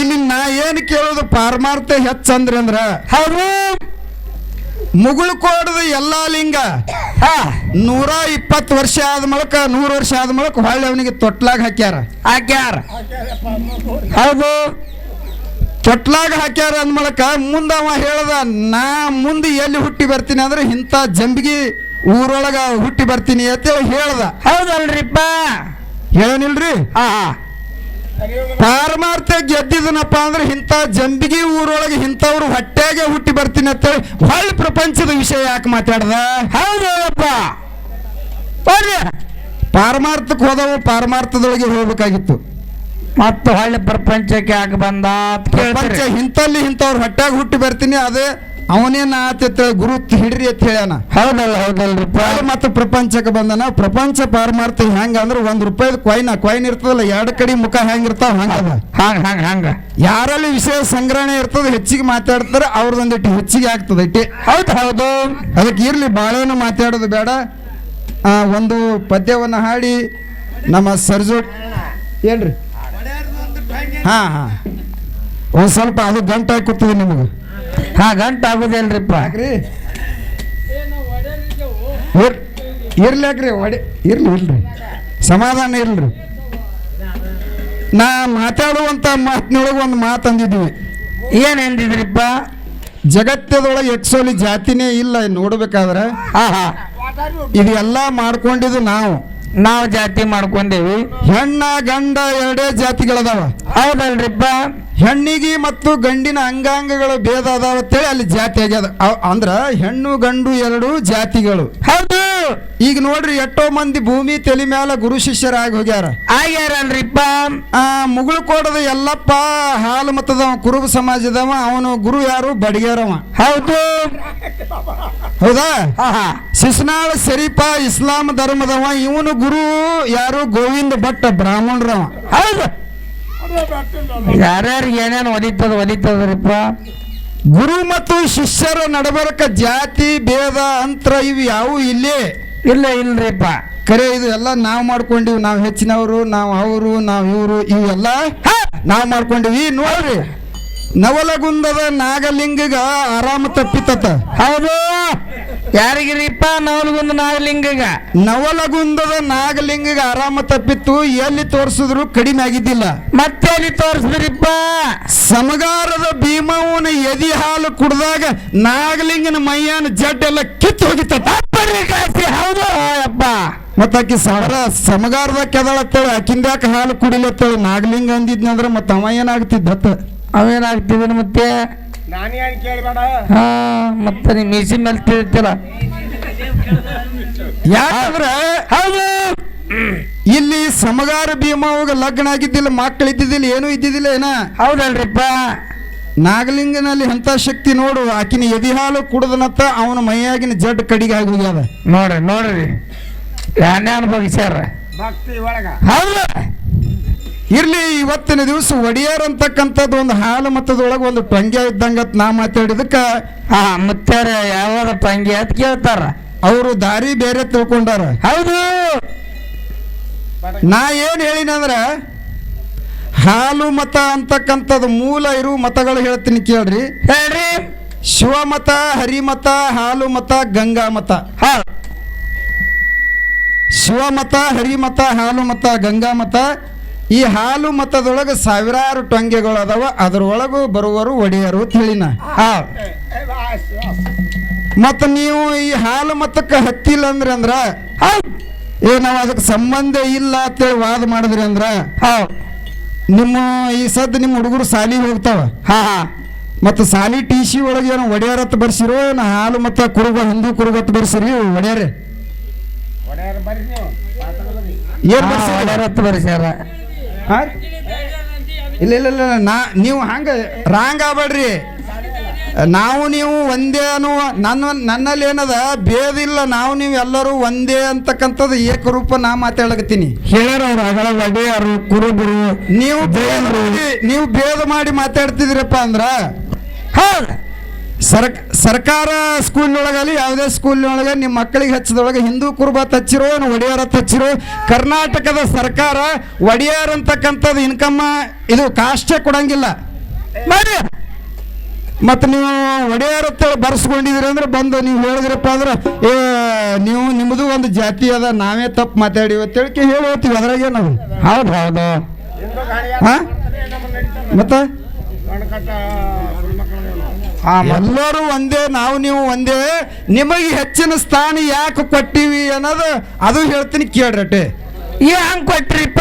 ಇಲ್ಲಿ ನಾ ಏನು ಕೇಳೋದು ಪಾರಮಾರ್ಥ ಹೆಚ್ಚಂದ್ರ ಅಂದ್ರ? ಹೌದು. ಮುಗುಳ್ಕೋಡದ ಎಲ್ಲಾ ಲಿಂಗ ಹಾ. ನೂರ ಇಪ್ಪತ್ತು ವರ್ಷ ಆದ ಮೂಲಕ ನೂರು ವರ್ಷ ಆದ ಮೂಲಕ ಹೊಳ್ಳಿ ಅವನಿಗೆ ತೊಟ್ಲಾಗ ಹಾಕ್ಯಾರ. ಹಾಕ್ಯಾರ. ಹೌದು. ತೊಟ್ಲಾಗ ಹಾಕ್ಯಾರ ಅಂದ ಮೂಲಕ ಮುಂದ ಅವ ಹೇಳ್ದ ನಾ ಮುಂದೆ ಎಲ್ಲಿ ಹುಟ್ಟಿ ಬರ್ತೀನಿ ಅಂದ್ರೆ ಇಂಥ ಜಂಬಿಗಿ ಊರೊಳಗ ಹುಟ್ಟಿ ಬರ್ತೀನಿ ಅಂತೇಳಿ ಹೇಳ್ದ. ಹೌದಲ್ರಿಪ್ಪ. ಹೇಳನಿಲ್ರಿ? ಹಾ ಪಾರಮಾರ್ಥ ಗೆದ್ದಿದನಪ್ಪ ಅಂದ್ರೆ ಇಂಥ ಜಂಬಿಗೆ ಊರೊಳಗೆ ಇಂಥವ್ರು ಹೊಟ್ಟೆಗೆ ಹುಟ್ಟಿ ಬರ್ತೀನಿ ಅಂತೇಳಿ ಹೊಳ್ಳಿ ಪ್ರಪಂಚದ ವಿಷಯ ಯಾಕೆ ಮಾತಾಡ್ದ? ಹೌದಪ್ಪ ಪಾರಮಾರ್ಥಕ್ಕೆ ಹೋದವು ಪಾರಮಾರ್ಥದೊಳಗೆ ಹೋಗ್ಬೇಕಾಗಿತ್ತು. ಮತ್ತು ಹೊಳ್ಳಿ ಪ್ರಪಂಚಕ್ಕೆ ಯಾಕೆ ಬಂದ ಪ್ರಪಂಚ ಇಂಥಲ್ಲಿ ಇಂಥವ್ರು ಹೊಟ್ಟೆಗೆ ಹುಟ್ಟಿ ಬರ್ತೀನಿ ಅದೇ ಅವನೇನ ಆತ ಗುರು ಹಿಡ್ರಿ ಅಂತ ಹೇಳ್ಯಾನ. ಹೌದಲ್ಲ ಹೌದಲ್ಲ ರೀ ಮತ್ತೆ ಪ್ರಪಂಚಕ್ಕೆ ಬಂದನ. ಪ್ರಪಂಚ ಪಾರಮಾರ್ಥ ಹೆಂಗ ಅಂದ್ರೆ ಒಂದ್ ರೂಪಾಯಿ ಕೊಯ್ನ ಕೊಯ್ನ್ ಇರ್ತದಲ್ಲ ಎರಡು ಕಡೆ ಮುಖ ಹೆಂಗಿರ್ತಾವ ಇರ್ತಾವ ಹಂಗ ಹಂಗ ಹಂಗ ಯಾರಲ್ಲಿ ವಿಷಯ ಸಂಗ್ರಹಣೆ ಇರ್ತದೆ ಹೆಚ್ಚಿಗೆ ಮಾತಾಡ್ತಾರೆ ಅವ್ರದೊಂದಿಟ್ಟು ಹೆಚ್ಚಿಗೆ ಆಗ್ತದೆ ಇಟ್ಟಿ. ಹೌದು ಹೌದು. ಅದಕ್ಕೆ ಇರ್ಲಿ ಬಾಳೇನು ಮಾತಾಡೋದು ಬೇಡ. ಆ, ಒಂದು ಪದ್ಯವನ್ನ ಹಾಡಿ. ನಮ್ಮ ಸರ್ಜೋ ಏನ್ರಿ? ಹಾ ಹಾ. ಒಂದ್ ಸ್ವಲ್ಪ ಅದು ಗಂಟೆ ಕೂತದೆ ನಿಮಗೆ. ಹಾ ಗಂಟ ಆಗುದಿಲ್ರಿಪ್ಪ. ಯಾಕ್ರಿ? ಇರ್- ಇರ್ಲಿ ಯಾಕ್ರಿ ಒಡೆ ಇರ್ಲಿ ಇಲ್ರಿ ಸಮಾಧಾನ ಇರ್ಲಿ. ನಾ ಮಾತಾಡುವಂತ ಮಾತಿನೊಳಗೆ ಒಂದು ಮಾತು ಅಂದಿದ್ವಿ ಏನ್ ಎಂದಿದ್ರಿಪ್ಪ ಜಗತ್ತದೊಳಗೆ ಎಕ್ಸೋಲಿ ಜಾತಿನೇ ಇಲ್ಲ ನೋಡ್ಬೇಕಾದ್ರೆ. ಹಾ ಹಾ. ಇದು ಎಲ್ಲ ಮಾಡ್ಕೊಂಡಿದ್ದು ನಾವು. ನಾವು ಜಾತಿ ಮಾಡ್ಕೊಂಡೇವಿ. ಹೆಣ್ಣ ಗಂಡ ಎರಡೇ ಜಾತಿಗಳದಾವ. ಹೌದಲ್ರಿಪ್ಪ? ಹೆಣ್ಣಿಗೆ ಮತ್ತು ಗಂಡಿನ ಅಂಗಾಂಗಗಳ ಭೇದ ಅದಾವ ಅಂತೇಳಿ ಅಲ್ಲಿ ಜಾತಿ ಆಗ್ಯದ. ಅಂದ್ರ ಹೆಣ್ಣು ಗಂಡು ಎರಡು ಜಾತಿಗಳು. ಹೌದು. ಈಗ ನೋಡ್ರಿ ಎಷ್ಟೋ ಮಂದಿ ಭೂಮಿ ತಲೆ ಮ್ಯಾಲ ಗುರು ಶಿಷ್ಯರಾಗಿ ಹೋಗ್ಯಾರ. ಆಗ್ಯಾರಲ್ರಿಪ್ಪ. ಆ ಮುಗುಳು ಕೊಡದ ಎಲ್ಲಪ್ಪ ಹಾಲು ಮತದವ ಕುರುಬ ಸಮಾಜದವ ಅವನು ಗುರು ಯಾರು? ಬಡಿಗೇರವ ಹೌದು. ಹೌದಾ? ಶಿಸ್ನಾಳ ಶರೀಫ ಇಸ್ಲಾಂ ಧರ್ಮದವ ಇವನು ಗುರು ಯಾರು? ಗೋವಿಂದ ಭಟ್ ಬ್ರಾಹ್ಮಣರವ. ಹೌದು. ಯಾರ್ಯಾರಿಗೆ ಏನೇನು ಒಲಿತದ ಒಲಿತದ್ರಿಪ್ಪ ಗುರು ಮತ್ತು ಶಿಷ್ಯರ ನಡಬರಕ ಜಾತಿ ಭೇದ ಅಂತರ ಇವು ಯಾವು ಇಲ್ಲೇ. ಇಲ್ಲ ಇಲ್ರಿಪ್ಪ. ಕರೆ ಇದು ಎಲ್ಲ ನಾವು ಮಾಡ್ಕೊಂಡಿವಿ. ನಾವು ಹೆಚ್ಚಿನವರು ನಾವು ಅವರು ನಾವು ಇವರು ಇವೆಲ್ಲ ನಾವು ಮಾಡ್ಕೊಂಡಿವಿ. ನೋಡ್ರಿ. ನವಲಗುಂದದ ನಾಗಲಿಂಗಗ ಆರಾಮ ತಪ್ಪಿತತ. ಹೌದು. ಯಾರಿಗಿರಿಪ್ಪ ನವಲಗುಂದ ನಾಗಲಿಂಗಗ? ನವಲಗುಂದದ ನಾಗಲಿಂಗಗ ಆರಾಮ ತಪ್ಪಿತ್ತು ಎಲ್ಲಿ ತೋರಿಸಿದ್ರು ಕಡಿಮೆ ಆಗಿದ್ದಿಲ್ಲ. ಮತ್ತೆ ಅಲ್ಲಿ ತೋರಿಸಿದ್ರಿಪ್ಪ? ಸಮಗಾರದ ಭೀಮವನ ಎದಿ ಹಾಲು ಕುಡ್ದಾಗ ನಾಗಲಿಂಗನ ಮೈಯಾನ ಎಲ್ಲ ಕಿತ್ತು ಹೋಗಿತ್ತ ಹೌದು. ಅಪ್ಪ ಮತ್ತ ಆಕಿ ಸಾವಿರ ಸಮಗಾರದ ಕೆದಳತ್ತೇಳಿ ಆಕಿಂದ್ಯಾಕ ಹಾಲು ಕುಡಿಲತ್ತೇಳಿ ನಾಗಲಿಂಗ ಅಂದಿದ್ನಂದ್ರ ಮತ್ತೆ ಅವ ಏನಾಗ್ತಿದ್ದತ್ತ? ಅವೇನಾಗ್ತಿದ್ರು ಮತ್ತೆ? ಹಾ ಮತ್ತೆ ನಿಮ್ಮ ಮೀಸಿ ಮೇಲೆ ತಿಳಿತಿಲ್ಲ ಯಾಕಂದ್ರೆ ಹೌದು. ಇಲ್ಲಿ ಸಮಗಾರ ಭೀಮವಾಗ ಲಗ್ನ ಆಗಿದ್ದಿಲ್ಲ ಮಕ್ಕಳು ಇದ್ದಿದ್ದಿಲ್ಲ ಏನೂ ಇದ್ದಿದ್ದಿಲ್ಲ ಏನ? ಹೌದಲ್ರಿಪ್ಪ. ನಾಗಲಿಂಗನಲ್ಲಿ ಅಂತ ಶಕ್ತಿ ನೋಡು ಆಕಿನ ಎದಿ ಹಾಲು ಕುಡ್ದನತ್ತ ಅವನ ಮೈಯಾಗಿನ ಜಡ್ ಕಡಿಗೆ ಆಗಿ ಹೋಗ್ಯಾದ. ನೋಡ್ರಿ ನೋಡ್ರಿ. ಯಾನೇ ಅನುಭವಿಸ್ಯಾರ ಭಕ್ತಿ ಒಳಗ. ಹೌದು. ಇರ್ಲಿ ಇವತ್ತಿನ ದಿವಸ ಒಡೆಯರ್ ಅಂತಕ್ಕಂಥದ್ದು ಒಂದು ಹಾಲು ಮತದೊಳಗೆ ಒಂದು ಪಂಗ್ಯ ಇದ್ದಂಗತ್ ನಾ ಮಾತಾಡಿದಕ್ಕೆ ಹಾ ಮುತ್ತಾರ ಯಾವ ಪಂಗ್ಯ ಅಂತ ಕೇಳ್ತಾರ. ಅವರು ದಾರಿ ಬೇರೆ ತಿಳ್ಕೊಂಡಾರ. ಹೌದು. ನಾ ಏನು ಹೇಳಿನಂದ್ರ ಹಾಲು ಮತ ಅಂತಕ್ಕಂಥದ್ದು ಮೂಲ ಇರು ಮತಗಳು ಹೇಳ್ತೀನಿ ಕೇಳ್ರಿ. ಹೇಳ್ರಿ. ಶಿವಮತ ಹರಿಮತ ಹಾಲು ಮತ ಗಂಗಾ ಮತ. ಹೌದು ಶಿವಮತ ಹರಿಮತ ಹಾಲು ಮತ ಗಂಗಾ ಮತ ಈ ಹಾಲು ಮತದೊಳಗೆ ಸಾವಿರಾರು ಟೊಂಗೆಗಳು ಅದಾವ ಅದ್ರೊಳಗೂ ಬರುವರು ಒಡೆಯರು ತಿಳಿನ ಮತ್ತು ನೀವು ಈ ಹಾಲು ಮತಕ್ಕೆ ಹತ್ತಿಲ್ಲ ಅಂದ್ರೆ ಅಂದ್ರ ಏ ನಾವು ಅದಕ್ಕೆ ಸಂಬಂಧ ಇಲ್ಲ ಅಂತೇಳಿ ವಾದ ಮಾಡಿದ್ರಿ ಅಂದ್ರ ನಿಮ್ಮ ಈ ಸದ್ ನಿಮ್ಮ ಹುಡುಗರು ಸಾಲಿ ಹೋಗ್ತಾವ. ಹಾ ಹಾ. ಮತ್ತು ಸಾಲಿ ಟಿ ಸಿ ಒಳಗೆ ಏನು ಒಡೆಯರತ್ ಬರ್ಸಿರೋ ನಾ ಹಾಲು ಮತ್ತು ಕುರುಗ ಹಿಂದೂ ಕುರುಗತ್ತು ಬರ್ಸಿರಿ ಒಡೆಯರೇ. ಏನು ಬರ್ಸಿ ಒಡೆಯರತ್ ಬರ್ಸ್ಯಾರ. ಹಾ? ಇಲ್ಲ ಇಲ್ಲ ಇಲ್ಲ ನಾ ನೀವು ಹಂಗೆ ರಾಂಗ್ ಆಗ್ಬೇಡ್ರಿ. ನಾವು ನೀವು ಒಂದೇ ಅನ್ನುವ ನನ್ನ ನನ್ನಲ್ಲಿ ಏನದ? ಭೇದಿಲ್ಲ ನಾವು ನೀವು ಎಲ್ಲರೂ ಒಂದೇ ಅಂತಕ್ಕಂಥದ್ದು ಏಕರೂಪ ನಾ ಮಾತಾಡಕತ್ತೀನಿ ಕುರುಬರು ನೀವು ಭೇದ ನೀವು ಭೇದ ಮಾಡಿ ಮಾತಾಡ್ತಿದ್ರಪ್ಪ ಅಂದ್ರ? ಹೌದು. ಸರ್ಕ, ಸರ್ಕಾರ ಸ್ಕೂಲ್ನೊಳಗಲ್ಲಿ, ಯಾವುದೇ ಸ್ಕೂಲ್ನೊಳಗೆ ನಿಮ್ಮ ಮಕ್ಕಳಿಗೆ ಹಚ್ಚಿದೊಳಗೆ ಹಿಂದೂ ಕುರುಬ ಹಚ್ಚಿರೋ ಏನು ಒಡೆಯರ ಹಚ್ಚಿರೋ ಕರ್ನಾಟಕದ ಸರ್ಕಾರ ಒಡೆಯರ್ ಅಂತಕ್ಕಂಥದ್ದು ಇನ್ಕಮ್ಮ ಇದು ಕಾಷ್ಟೇ ಕೊಡಂಗಿಲ್ಲ. ಮಾಡಿ. ಮತ್ತು ನೀವು ಒಡೆಯರ್ ಬರ್ಸ್ಕೊಂಡಿದ್ದೀರಿ ಅಂದ್ರೆ ಬಂದು ನೀವು ಹೇಳಿದ್ರಪ್ಪ ಅಂದ್ರೆ, ಏ, ನೀವು ನಿಮ್ಮದು ಒಂದು ಜಾತಿ ಅದ, ನಾವೇ ತಪ್ಪು ಮಾತಾಡಿ ಅಂತೇಳಿ ಹೇಳಿ ಹೋಗ್ತೀವಿ ಅದ್ರಾಗೆ ನಾವು ಹೌದು ಹೌದು. ಹಾಂ? ಮತ್ತು? ಎಲ್ಲರೂ ಒಂದೇ ನಾವು ನೀವು ಒಂದೇ. ನಿಮಗೆ ಹೆಚ್ಚಿನ ಸ್ಥಾನ ಯಾಕೆ ಕೊಟ್ಟಿವಿ ಅನ್ನೋದು ಅದು ಹೇಳ್ತೀನಿ ಕೇಳ್ರಟ್ಟೆ ಹಂಗ್ ಕೊಟ್ರಿಪ್ಪ?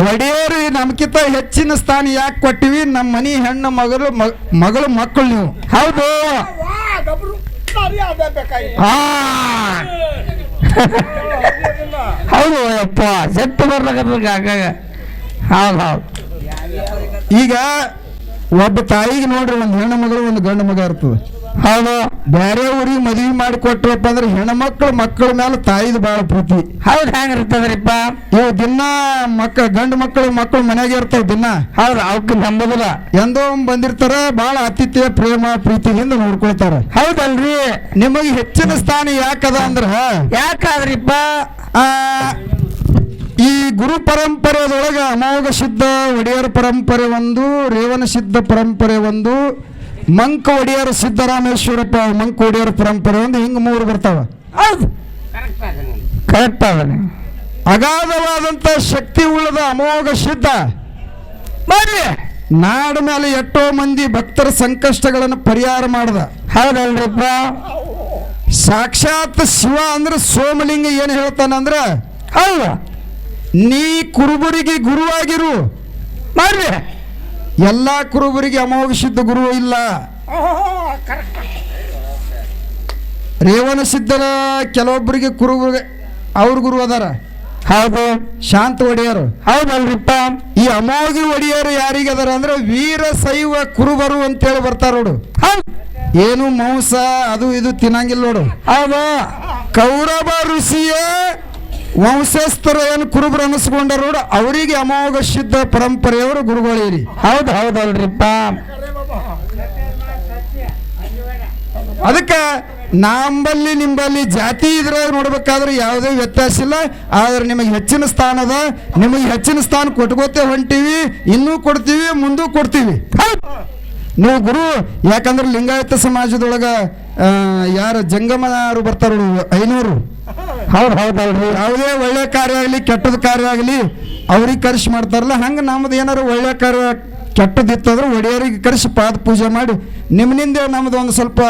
ಒಡೆಯರು ನಮ್ಕಿಂತ ಹೆಚ್ಚಿನ ಸ್ಥಾನ ಯಾಕೆ ಕೊಟ್ಟಿವಿ? ನಮ್ಮ ಮನೆ ಹೆಣ್ಣು ಮಗಳು ಮಗಳು ಮಕ್ಕಳು ನೀವು. ಹೌದು. (laughs) ಹೌದು ಯಪ್ಪ. ಸೆಟ್ಟು ಬರ್ಲಕ್ಕ ಹೌದು ಹೌದು. ಈಗ ಒಬ್ಬ ತಾಯಿಗೆ ನೋಡ್ರಿ ಒಂದು ಹೆಣ್ಣು ಮಗಳು ಒಂದು ಗಂಡು ಮಗ ಇರ್ತದೆ. ಹೌದು. ಬೇರೆ ಊರಿಗೆ ಮದುವೆ ಮಾಡಿ ಕೊಟ್ರಪ್ಪ ಅಂದ್ರೆ ಹೆಣ್ಮಕ್ಳು ಮಕ್ಕಳ ಮೇಲೆ ತಾಯಿದು ಬಹಳ ಪ್ರೀತಿ. ಹೌದು ಹೆಂಗಿರ್ತದ್ರಿಪ್ಪ? ಇವ್ ದಿನ ಮಕ್ಕ ಗಂಡು ಮಕ್ಕಳು ಮಕ್ಕಳು ಮನೆಗೆ ಇರ್ತಾವ ದಿನ. ಹೌದು ಅವಕ್ಕೆ ನಂಬುದಿಲ್ಲ. ಎಂದೋ ಬಂದಿರ್ತಾರ ಬಹಳ ಅತಿಥಿಯ ಪ್ರೇಮ ಪ್ರೀತಿಯಿಂದ ನೋಡ್ಕೊಳ್ತಾರ. ಹೌದಲ್ರಿ. ನಿಮಗೆ ಹೆಚ್ಚಿನ ಸ್ಥಾನ ಯಾಕದ ಅಂದ್ರ? ಯಾಕಾದ್ರಿಪ್ಪ? ಆ, ಈ ಗುರು ಪರಂಪರೆಯದೊಳಗೆ ಅಮೋಘ ಸಿದ್ಧ ಒಡೆಯರ ಪರಂಪರೆ ಒಂದು ರೇವಣ ಸಿದ್ಧ ಪರಂಪರೆ ಒಂದು ಮಂಕ ಒಡೆಯರ ಸಿದ್ದರಾಮೇಶ್ವರಪ್ಪ ಮಂಕ ಒಡೆಯರ ಪರಂಪರೆ ಒಂದು ಹಿಂಗೆ ಮೂರು ಬರ್ತಾವ. ಹೌದು. ಕರೆಕ್ಟ್ ಆಗಲಿ ಅಗಾಧವಾದಂತ ಶಕ್ತಿ ಉಳ್ಳದ ಅಮೋಘ ಸಿದ್ಧ. ಬರ್ರಿ. ನಾಡ ಮೇಲೆ ಎಷ್ಟೋ ಮಂದಿ ಭಕ್ತರ ಸಂಕಷ್ಟಗಳನ್ನು ಪರಿಹಾರ ಮಾಡ್ದ. ಹೌದಲ್ರಿಪ್ಪ. ಸಾಕ್ಷಾತ್ ಶಿವ ಅಂದ್ರೆ ಸೋಮಲಿಂಗ ಏನು ಹೇಳ್ತಾನಂದ್ರ ಹೌದು. ನೀ ಕುರುಬರಿಗೆ ಗುರುವಾಗಿರು. ಮಾಡ್ರಿ. ಎಲ್ಲಾ ಕುರುಬರಿಗೆ ಅಮೋಘ ಸಿದ್ಧ ಗುರು ಇಲ್ಲ. ರೇವಣ ಸಿದ್ಧರ ಕೆಲವೊಬ್ಬರಿಗೆ ಕುರುಬರಿಗೆ ಅವ್ರ ಗುರು ಅದಾರ. ಹೌದು. ಶಾಂತ ಒಡೆಯರು. ಹೌದಲ್ರಿಪ್ಪ. ಈ ಅಮೋಘಿ ಒಡೆಯರು ಯಾರಿಗೆ ಅದಾರ ಅಂದ್ರೆ ವೀರ ಶೈವ ಕುರುಬರು ಅಂತೇಳಿ ಬರ್ತಾರ ನೋಡು. ಏನು ಮಾಂಸ ಅದು ಇದು ತಿನ್ನಂಗಿಲ್ಲ ನೋಡು. ಹೌದಾ. ಕೌರವ ಋಷಿಯ ವಂಶಸ್ಥರು ಏನು ಕುರುಬರು ಅನಿಸ್ಕೊಂಡ್ರು ಅವರಿಗೆ ಅಮೋಘ ಸಿದ್ಧ ಪರಂಪರೆಯವರು ಗುರುಗಳಿರಿ. ಹೌದು ಹೌದಲ್ರಿಪ್ಪ ಅದಕ್ಕೆ ನಂಬಲ್ಲಿ ನಿಂಬಲ್ಲಿ ಜಾತಿ ಇದ್ರಾಗ ನೋಡ್ಬೇಕಾದ್ರೆ ಯಾವುದೇ ವ್ಯತ್ಯಾಸ ಇಲ್ಲ. ಆದ್ರೆ ನಿಮಗೆ ಹೆಚ್ಚಿನ ಸ್ಥಾನ ಅದ. ನಿಮಗೆ ಹೆಚ್ಚಿನ ಸ್ಥಾನ ಕೊಟ್ಕೋತೆ ಹೊಂಟೀವಿ ಇನ್ನೂ ಕೊಡ್ತೀವಿ ಮುಂದೂ ಕೊಡ್ತೀವಿ. ನೀವು ಗುರು ಯಾಕಂದ್ರೆ ಲಿಂಗಾಯತ ಸಮಾಜದೊಳಗ ಯಾರು ಜಂಗಮರು ಬರ್ತಾರ ಐನೂರು. ಹೌದು ಹೌದಲ್ರಿ. ಯಾವುದೇ ಒಳ್ಳೆ ಕಾರ್ಯ ಆಗಲಿ ಕೆಟ್ಟದ ಕಾರ್ಯ ಆಗಲಿ ಅವ್ರಿಗೆ ಖರ್ಚು ಮಾಡ್ತಾರಲ್ಲ ಹಂಗೆ ನಮ್ದು ಏನಾರು ಒಳ್ಳೆ ಕಾರ್ಯ ಕೆಟ್ಟದಿತ್ತಂದ್ರೆ ಒಡೆಯರಿಗೆ ಕರೆಸಿ ಪಾದ ಪೂಜೆ ಮಾಡಿ ನಿಮ್ಮನಿಂದ ನಮ್ದು ಒಂದು ಸ್ವಲ್ಪ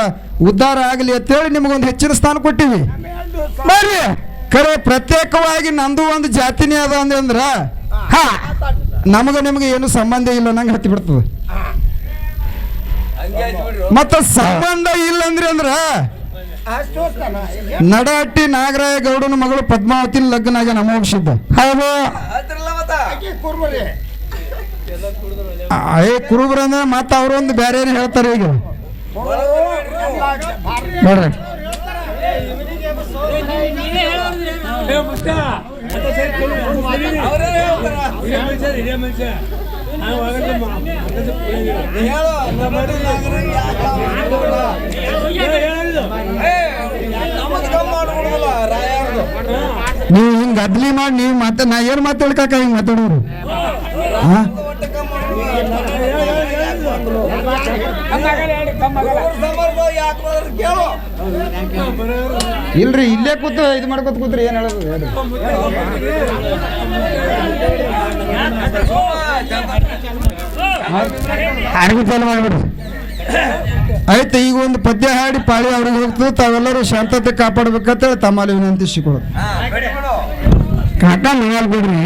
ಉದ್ಧಾರ ಆಗಲಿ ಅಂತೇಳಿ ನಿಮಗೊಂದು ಹೆಚ್ಚಿನ ಸ್ಥಾನ ಕೊಟ್ಟಿವಿ. ಬರ್ರಿ. ಖರೆ ಪ್ರತ್ಯೇಕವಾಗಿ ನಂದು ಒಂದು ಜಾತಿನೇ ಅದ ಅಂದ್ರ ಹಾ ನಮಗೆ ನಿಮಗೆ ಏನು ಸಂಬಂಧ ಇಲ್ಲ ನಂಗೆ ಹತ್ತಿ ಬಿಡ್ತದೆ. ಮತ್ತ ಸಂಬಂಧ ಇಲ್ಲ ಅಂದ್ರೆ ಅಂದ್ರ? ನಡಹಟ್ಟಿ ನಾಗರಾಯ ಗೌಡನ ಮಗಳು ಪದ್ಮಾವತಿ ಲಗ್ನ ಆಗ್ಯಾನ ನಮೋಗಿಸಿದ್ದ ಹೌದು. ಏ ಕುರುಬ್ರ ಅಂದ್ರೆ ಮತ್ತೆ ಅವ್ರೊಂದು ಬೇರೆ ಏನು ಹೇಳ್ತಾರೆ ಈಗ. ನೋಡ್ರಿ. ನೀವು ಹಿಂಗೆ ಅದ್ಲಿ ಮಾಡಿ ನೀವು ಮತ್ತೆ ನಾ ಏನು ಮಾತಾಡ್ಕಾಕ ಹಿಂಗೆ ಮಾತಾಡೋರು? ಹಾ ಇಲ್ರಿ ಇಲ್ಲೇ ಕೂತು ಇದು ಮಾಡ್ಕೊತ ಕೂತ್ರಿ ಏನು ಹೇಳೋದು? ಹೇಳ್ರಿ. ಅಡಿಗೆ ಚಾಲು ಮಾಡ್ಬಿಡ್ರಿ. ಆಯ್ತು ಈಗ ಒಂದು ಪದ್ಯ ಹಾಡಿ ಪಾಳಿ ಅವ್ರಿಗೆ ಹೋಗ್ತದೆ ತಾವೆಲ್ಲರೂ ಶಾಂತತೆ ಕಾಪಾಡ್ಬೇಕಂತೇಳಿ ತಮ್ಮಲ್ಲಿ ವಿನಂತಿಸಿಕೊಳ್ಳೋದು. ಕಾಕ ನೀವಲ್ ಬಿಡ್ರಿ.